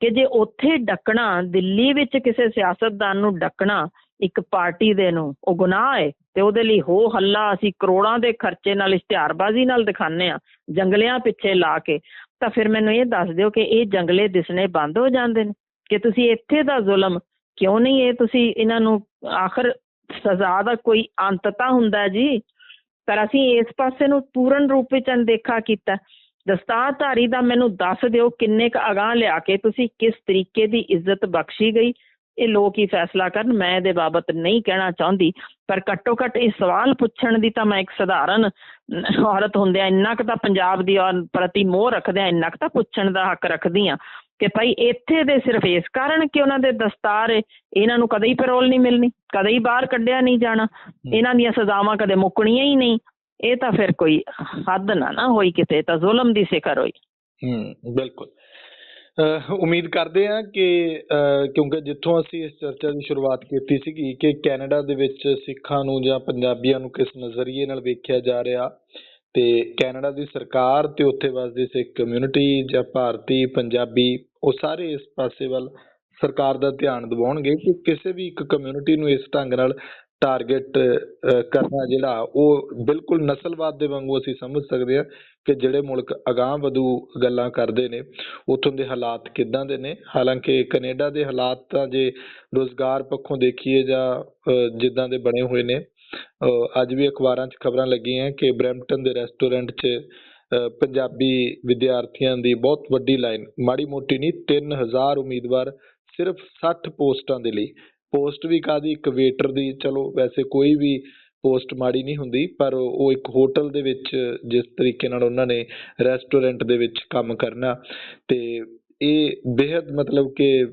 ਕਿ ਜੇ ਉੱਥੇ ਡੱਕਣਾ, ਦਿੱਲੀ ਵਿੱਚ ਕਿਸੇ ਸਿਆਸਤਦਾਨ ਨੂੰ ਡੱਕਣਾ, ਇੱਕ ਪਾਰਟੀ ਦੇ ਨੂੰ, ਉਹ ਗੁਨਾਹ ਹੈ, ਤੇ ਉਹਦੇ ਲਈ ਹੋ ਹੱਲਾ, ਅਸੀਂ ਕਰੋੜਾਂ ਦੇ ਖਰਚੇ ਨਾਲ ਇਸ਼ਤਿਹਾਰਬਾਜ਼ੀ ਨਾਲ ਦਿਖਾਉਂਦੇ ਆ ਜੰਗਲਿਆਂ ਪਿੱਛੇ ਲਾ ਕੇ, ਤਾਂ ਫਿਰ ਮੈਨੂੰ ਇਹ ਦੱਸ ਦਿਓ ਕਿ ਇਹ ਜੰਗਲੇ ਦਿਸਣੇ ਬੰਦ ਹੋ ਜਾਂਦੇ ਨੇ। ਕਿ ਤੁਸੀਂ ਇੱਥੇ ਦਾ ਜ਼ੁਲਮ ਕਿਉਂ ਨਹੀਂ, ਇਹ ਤੁਸੀਂ ਇਹਨਾਂ ਨੂੰ ਆਖਰ ਸਜ਼ਾ ਦਾ ਕੋਈ ਅੰਤ ਤਾਂ ਹੁੰਦਾ ਜੀ? ਪਰ ਅਸੀਂ ਇਸ ਪਾਸੇ ਨੂੰ ਪੂਰਨ ਰੂਪ ਵਿੱਚ ਅਣਦੇਖਾ ਕੀਤਾ। ਦਸਤਾਰਧਾਰੀ ਦਾ ਮੈਨੂੰ ਦੱਸ ਦਿਓ ਕਿੰਨੇ ਕ ਅਗਾਹ ਲਿਆ ਕੇ ਤੁਸੀਂ ਕਿਸ ਤਰੀਕੇ ਦੀ ਇੱਜ਼ਤ ਬਖਸ਼ੀ ਗਈ। ਇਹ ਲੋਕ ਹੀ ਫੈਸਲਾ ਕਰਨ, ਮੈਂ ਇਹਦੇ ਬਾਬਤ ਨਹੀਂ ਕਹਿਣਾ ਚਾਹੁੰਦੀ, ਪਰ ਘੱਟੋ ਘੱਟ ਇਹ ਸਵਾਲ ਪੁੱਛਣ ਦੀ ਤਾਂ ਮੈਂ ਇੱਕ ਸਧਾਰਨ ਔਰਤ ਹੁੰਦਿਆਂ ਇੰਨਾ ਕੁ ਤਾਂ ਪੰਜਾਬ ਦੀ ਔਰ ਪ੍ਰਤੀ ਮੋਹ ਰੱਖਦਿਆਂ ਇੰਨਾ ਕੁ ਤਾਂ ਪੁੱਛਣ ਦਾ ਹੱਕ ਰੱਖਦੀ ਆ ਕਿ ਭਾਈ ਇੱਥੇ ਦੇ ਸਿਰਫ ਇਸ ਕਾਰਨ ਕਿ ਉਹਨਾਂ ਦੇ ਦਸਤਾਰ ਇਹਨਾਂ ਨੂੰ ਕਦੇ ਹੀ ਪੈਰੋਲ ਨਹੀਂ ਮਿਲਣੀ ਕਦੇ ਹੀ ਬਾਹਰ ਕੱਢਿਆ ਨਹੀਂ ਜਾਣਾ ਇਹਨਾਂ ਦੀਆਂ ਸਜ਼ਾਵਾਂ ਕਦੇ ਮੁੱਕਣੀਆਂ ਹੀ ਨਹੀਂ। ਇਹ ਤਾਂ ਫਿਰ ਕੋਈ ਹੱਦ ਨਾ ਨਾ ਹੋਈ ਕਿਤੇ ਤਾਂ ਜ਼ੁਲਮ ਦੀ ਸਿਖਰ ਹੋਈ। ਹਮ ਬਿਲਕੁਲ। ਉਮੀਦ ਕਰਦੇ ਹਾਂ ਕਿ ਕਿਉਂਕਿ ਜਿੱਥੋਂ ਅਸੀਂ ਇਸ ਚਰਚਾ ਦੀ ਸ਼ੁਰੂਆਤ ਕੀਤੀ ਸੀਗੀ ਕਿ ਕੈਨੇਡਾ ਦੇ ਵਿੱਚ ਸਿੱਖਾਂ ਨੂੰ ਜਾਂ ਪੰਜਾਬੀਆਂ ਨੂੰ ਕਿਸ ਨਜ਼ਰੀਏ ਨਾਲ ਵੇਖਿਆ ਜਾ ਰਿਹਾ ਤੇ ਕੈਨੇਡਾ ਦੀ ਸਰਕਾਰ ਤੇ ਉੱਥੇ ਵਸਦੀ ਸਿੱਖ ਕਮਿਊਨਿਟੀ ਜਾਂ ਭਾਰਤੀ ਪੰਜਾਬੀ, ਉਹ ਸਾਰੇ ਇਸ ਪਾਸੇ ਵੱਲ ਸਰਕਾਰ ਦਾ ਧਿਆਨ ਦਿਵਾਉਣਗੇ ਕਿ ਕਿਸੇ ਵੀ ਇੱਕ ਕਮਿਊਨਿਟੀ ਨੂੰ ਇਸ ਢੰਗ ਨਾਲ ਟਾਰਗੇਟ ਕਰਨਾ ਜਿਹੜਾ ਉਹ ਬਿਲਕੁਲ ਨਸਲਵਾਦ ਦੇ ਵਾਂਗੂ ਅਸੀਂ ਸਮਝ ਸਕਦੇ ਹਾਂ ਕਿ ਜਿਹੜੇ ਮੁਲਕ ਅਗਾਂਹ ਵਧੂ ਗੱਲਾਂ ਕਰਦੇ ਨੇ, ਉੱਥੋਂ ਦੇ ਹਾਲਾਤ ਕਿੱਦਾਂ ਦੇ ਨੇ। ਹਾਲਾਂਕਿ ਕੈਨੇਡਾ ਦੇ ਹਾਲਾਤ ਤਾਂ ਜੇ ਰੋਜ਼ਗਾਰ ਪੱਖੋਂ ਦੇਖੀਏ ਜਾਂ ਜਿੱਦਾਂ ਦੇ ਬਣੇ ਹੋਏ ਨੇ ਅੱਜ ਵੀ ਅਖਬਾਰਾਂ 'ਚ ਖਬਰਾਂ ਲੱਗੀਆਂ ਕਿ ਬਰੈਂਪਟਨ ਦੇ ਰੈਸਟੋਰੈਂਟ 'ਚ ਪੰਜਾਬੀ ਵਿਦਿਆਰਥੀਆਂ ਦੀ ਬਹੁਤ ਵੱਡੀ ਲਾਈਨ, ਮਾੜੀ ਮੋਟੀ ਨਹੀਂ 3000 ਉਮੀਦਵਾਰ ਸਿਰਫ 60 ਪੋਸਟਾਂ ਦੇ ਲਈ। ਪੋਸਟ ਵੀ ਕਾਦੀ ਇੱਕ ਵੇਟਰ ਦੀ, ਚਲੋ ਵੈਸੇ ਕੋਈ ਵੀ ਪੋਸਟ ਮਾੜੀ ਨਹੀਂ ਹੁੰਦੀ, ਪਰ ਉਹ ਇੱਕ ਹੋਟਲ ਦੇ ਵਿੱਚ, ਜਿਸ ਤਰੀਕੇ ਨਾਲ ਉਹਨਾਂ ਨੇ ਰੈਸਟੋਰੈਂਟ ਦੇ ਵਿੱਚ ਕੰਮ ਕਰਨਾ। ਤੇ ਇਹ ਬੇहद ਮਤਲਬ ਕਿ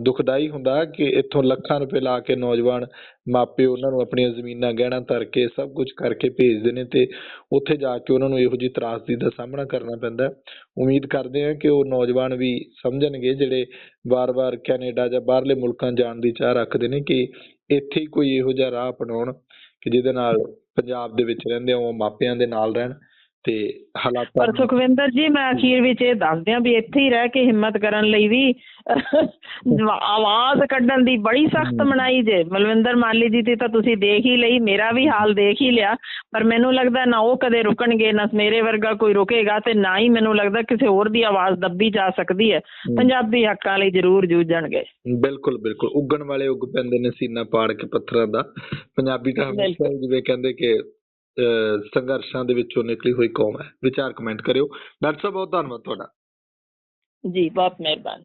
ਦੁਖਦਾਈ ਹੁੰਦਾ ਕਿ ਇੱਥੋਂ ਲੱਖਾਂ ਰੁਪਏ ਲਾ ਕੇ ਨੌਜਵਾਨ ਮਾਪੇ ਉਹਨਾਂ ਨੂੰ ਆਪਣੀਆਂ ਜ਼ਮੀਨਾਂ ਗਹਿਣਾ ਧਰ ਕੇ ਸਭ ਕੁਝ ਕਰਕੇ ਭੇਜਦੇ ਨੇ ਤੇ ਉੱਥੇ ਜਾ ਕੇ ਉਹਨਾਂ ਨੂੰ ਇਹੋ ਜਿਹੀ ਤਰਾਸਦੀ ਦਾ ਸਾਹਮਣਾ ਕਰਨਾ ਪੈਂਦਾ ਉਮੀਦ ਕਰਦੇ ਹਾਂ ਕਿ ਉਹ ਨੌਜਵਾਨ ਵੀ ਸਮਝਣਗੇ ਜਿਹੜੇ ਵਾਰ-ਵਾਰ ਕੈਨੇਡਾ ਜਾਂ ਬਾਹਰਲੇ ਮੁਲਕਾਂ ਜਾਣ ਦੀ ਚਾਹ ਰੱਖਦੇ ਨੇ ਕਿ ਇੱਥੇ ਹੀ ਕੋਈ ਇਹੋ ਜਿਹਾ ਰਾਹ ਅਪਣਾਉਣ ਕਿ ਜਿਹਦੇ ਨਾਲ ਪੰਜਾਬ ਦੇ ਵਿੱਚ ਰਹਿੰਦੇ ਉਹ ਮਾਪਿਆਂ ਦੇ ਨਾਲ ਰਹਿਣ। ਤੇ ਹਾਲਾਤਾਂ ਪਰ ਸੁਖਵਿੰਦਰ ਜੀ ਮੈਂ ਅਖੀਰ ਵਿੱਚ ਇਹ ਦੱਸ ਦਿਆਂ ਵੀ ਇੱਥੇ ਹੀ ਰਹਿ ਕੇ ਹਿੰਮਤ ਕਰਨ ਲਈ ਵੀ ਆਵਾਜ਼ ਕੱਢਣ ਦੀ ਬੜੀ ਸਖਤ। ਮਨਾਈ ਜੇ। ਮਲਵਿੰਦਰ ਮਾਲੀ ਜੀ ਦੀ ਤਾਂ ਤੁਸੀਂ ਦੇਖ ਹੀ ਲਈ ਮੇਰਾ ਵੀ ਹਾਲ ਦੇਖ ਹੀ ਲਿਆ। ਪਰ ਮੈਨੂੰ ਲੱਗਦਾ ਨਾ ਉਹ ਕਦੇ ਰੁਕਣਗੇ ਨਾ ਮੇਰੇ ਵਰਗਾ ਕੋਈ ਰੁਕੇਗਾ ਤੇ ਨਾ ਹੀ ਮੈਨੂੰ ਲੱਗਦਾ ਕਿਸੇ ਹੋਰ ਦੀ ਆਵਾਜ਼ ਦੱਬੀ ਜਾ ਸਕਦੀ ਹੈ। ਪੰਜਾਬੀ ਹੱਕਾਂ ਲਈ ਜ਼ਰੂਰ ਜੂਝਣਗੇ। ਬਿਲਕੁਲ ਬਿਲਕੁਲ। ਉੱਗਣ ਵਾਲੇ ਉੱਗ ਪੈਂਦੇ ਨੇ ਸੀਨਾ ਪਾੜ ਕੇ ਪੱਥਰਾਂ ਦਾ। ਪੰਜਾਬੀ ਤਾਂ ਜਿਵੇਂ ਕਹਿੰਦੇ ਕਿ ਸੰਘਰਸ਼ਾਂ ਦੇ ਵਿੱਚੋਂ ਨਿਕਲੀ ਹੋਈ ਕੌਮ ਹੈ। ਵਿਚਾਰ ਕਮੈਂਟ ਕਰਿਓ। ਡਾਕਟਰ ਸਾਹਿਬ, ਬਹੁਤ ਧੰਨਵਾਦ ਤੁਹਾਡਾ। ਜੀ, ਬਹੁਤ ਮਿਹਰਬਾਨੀ।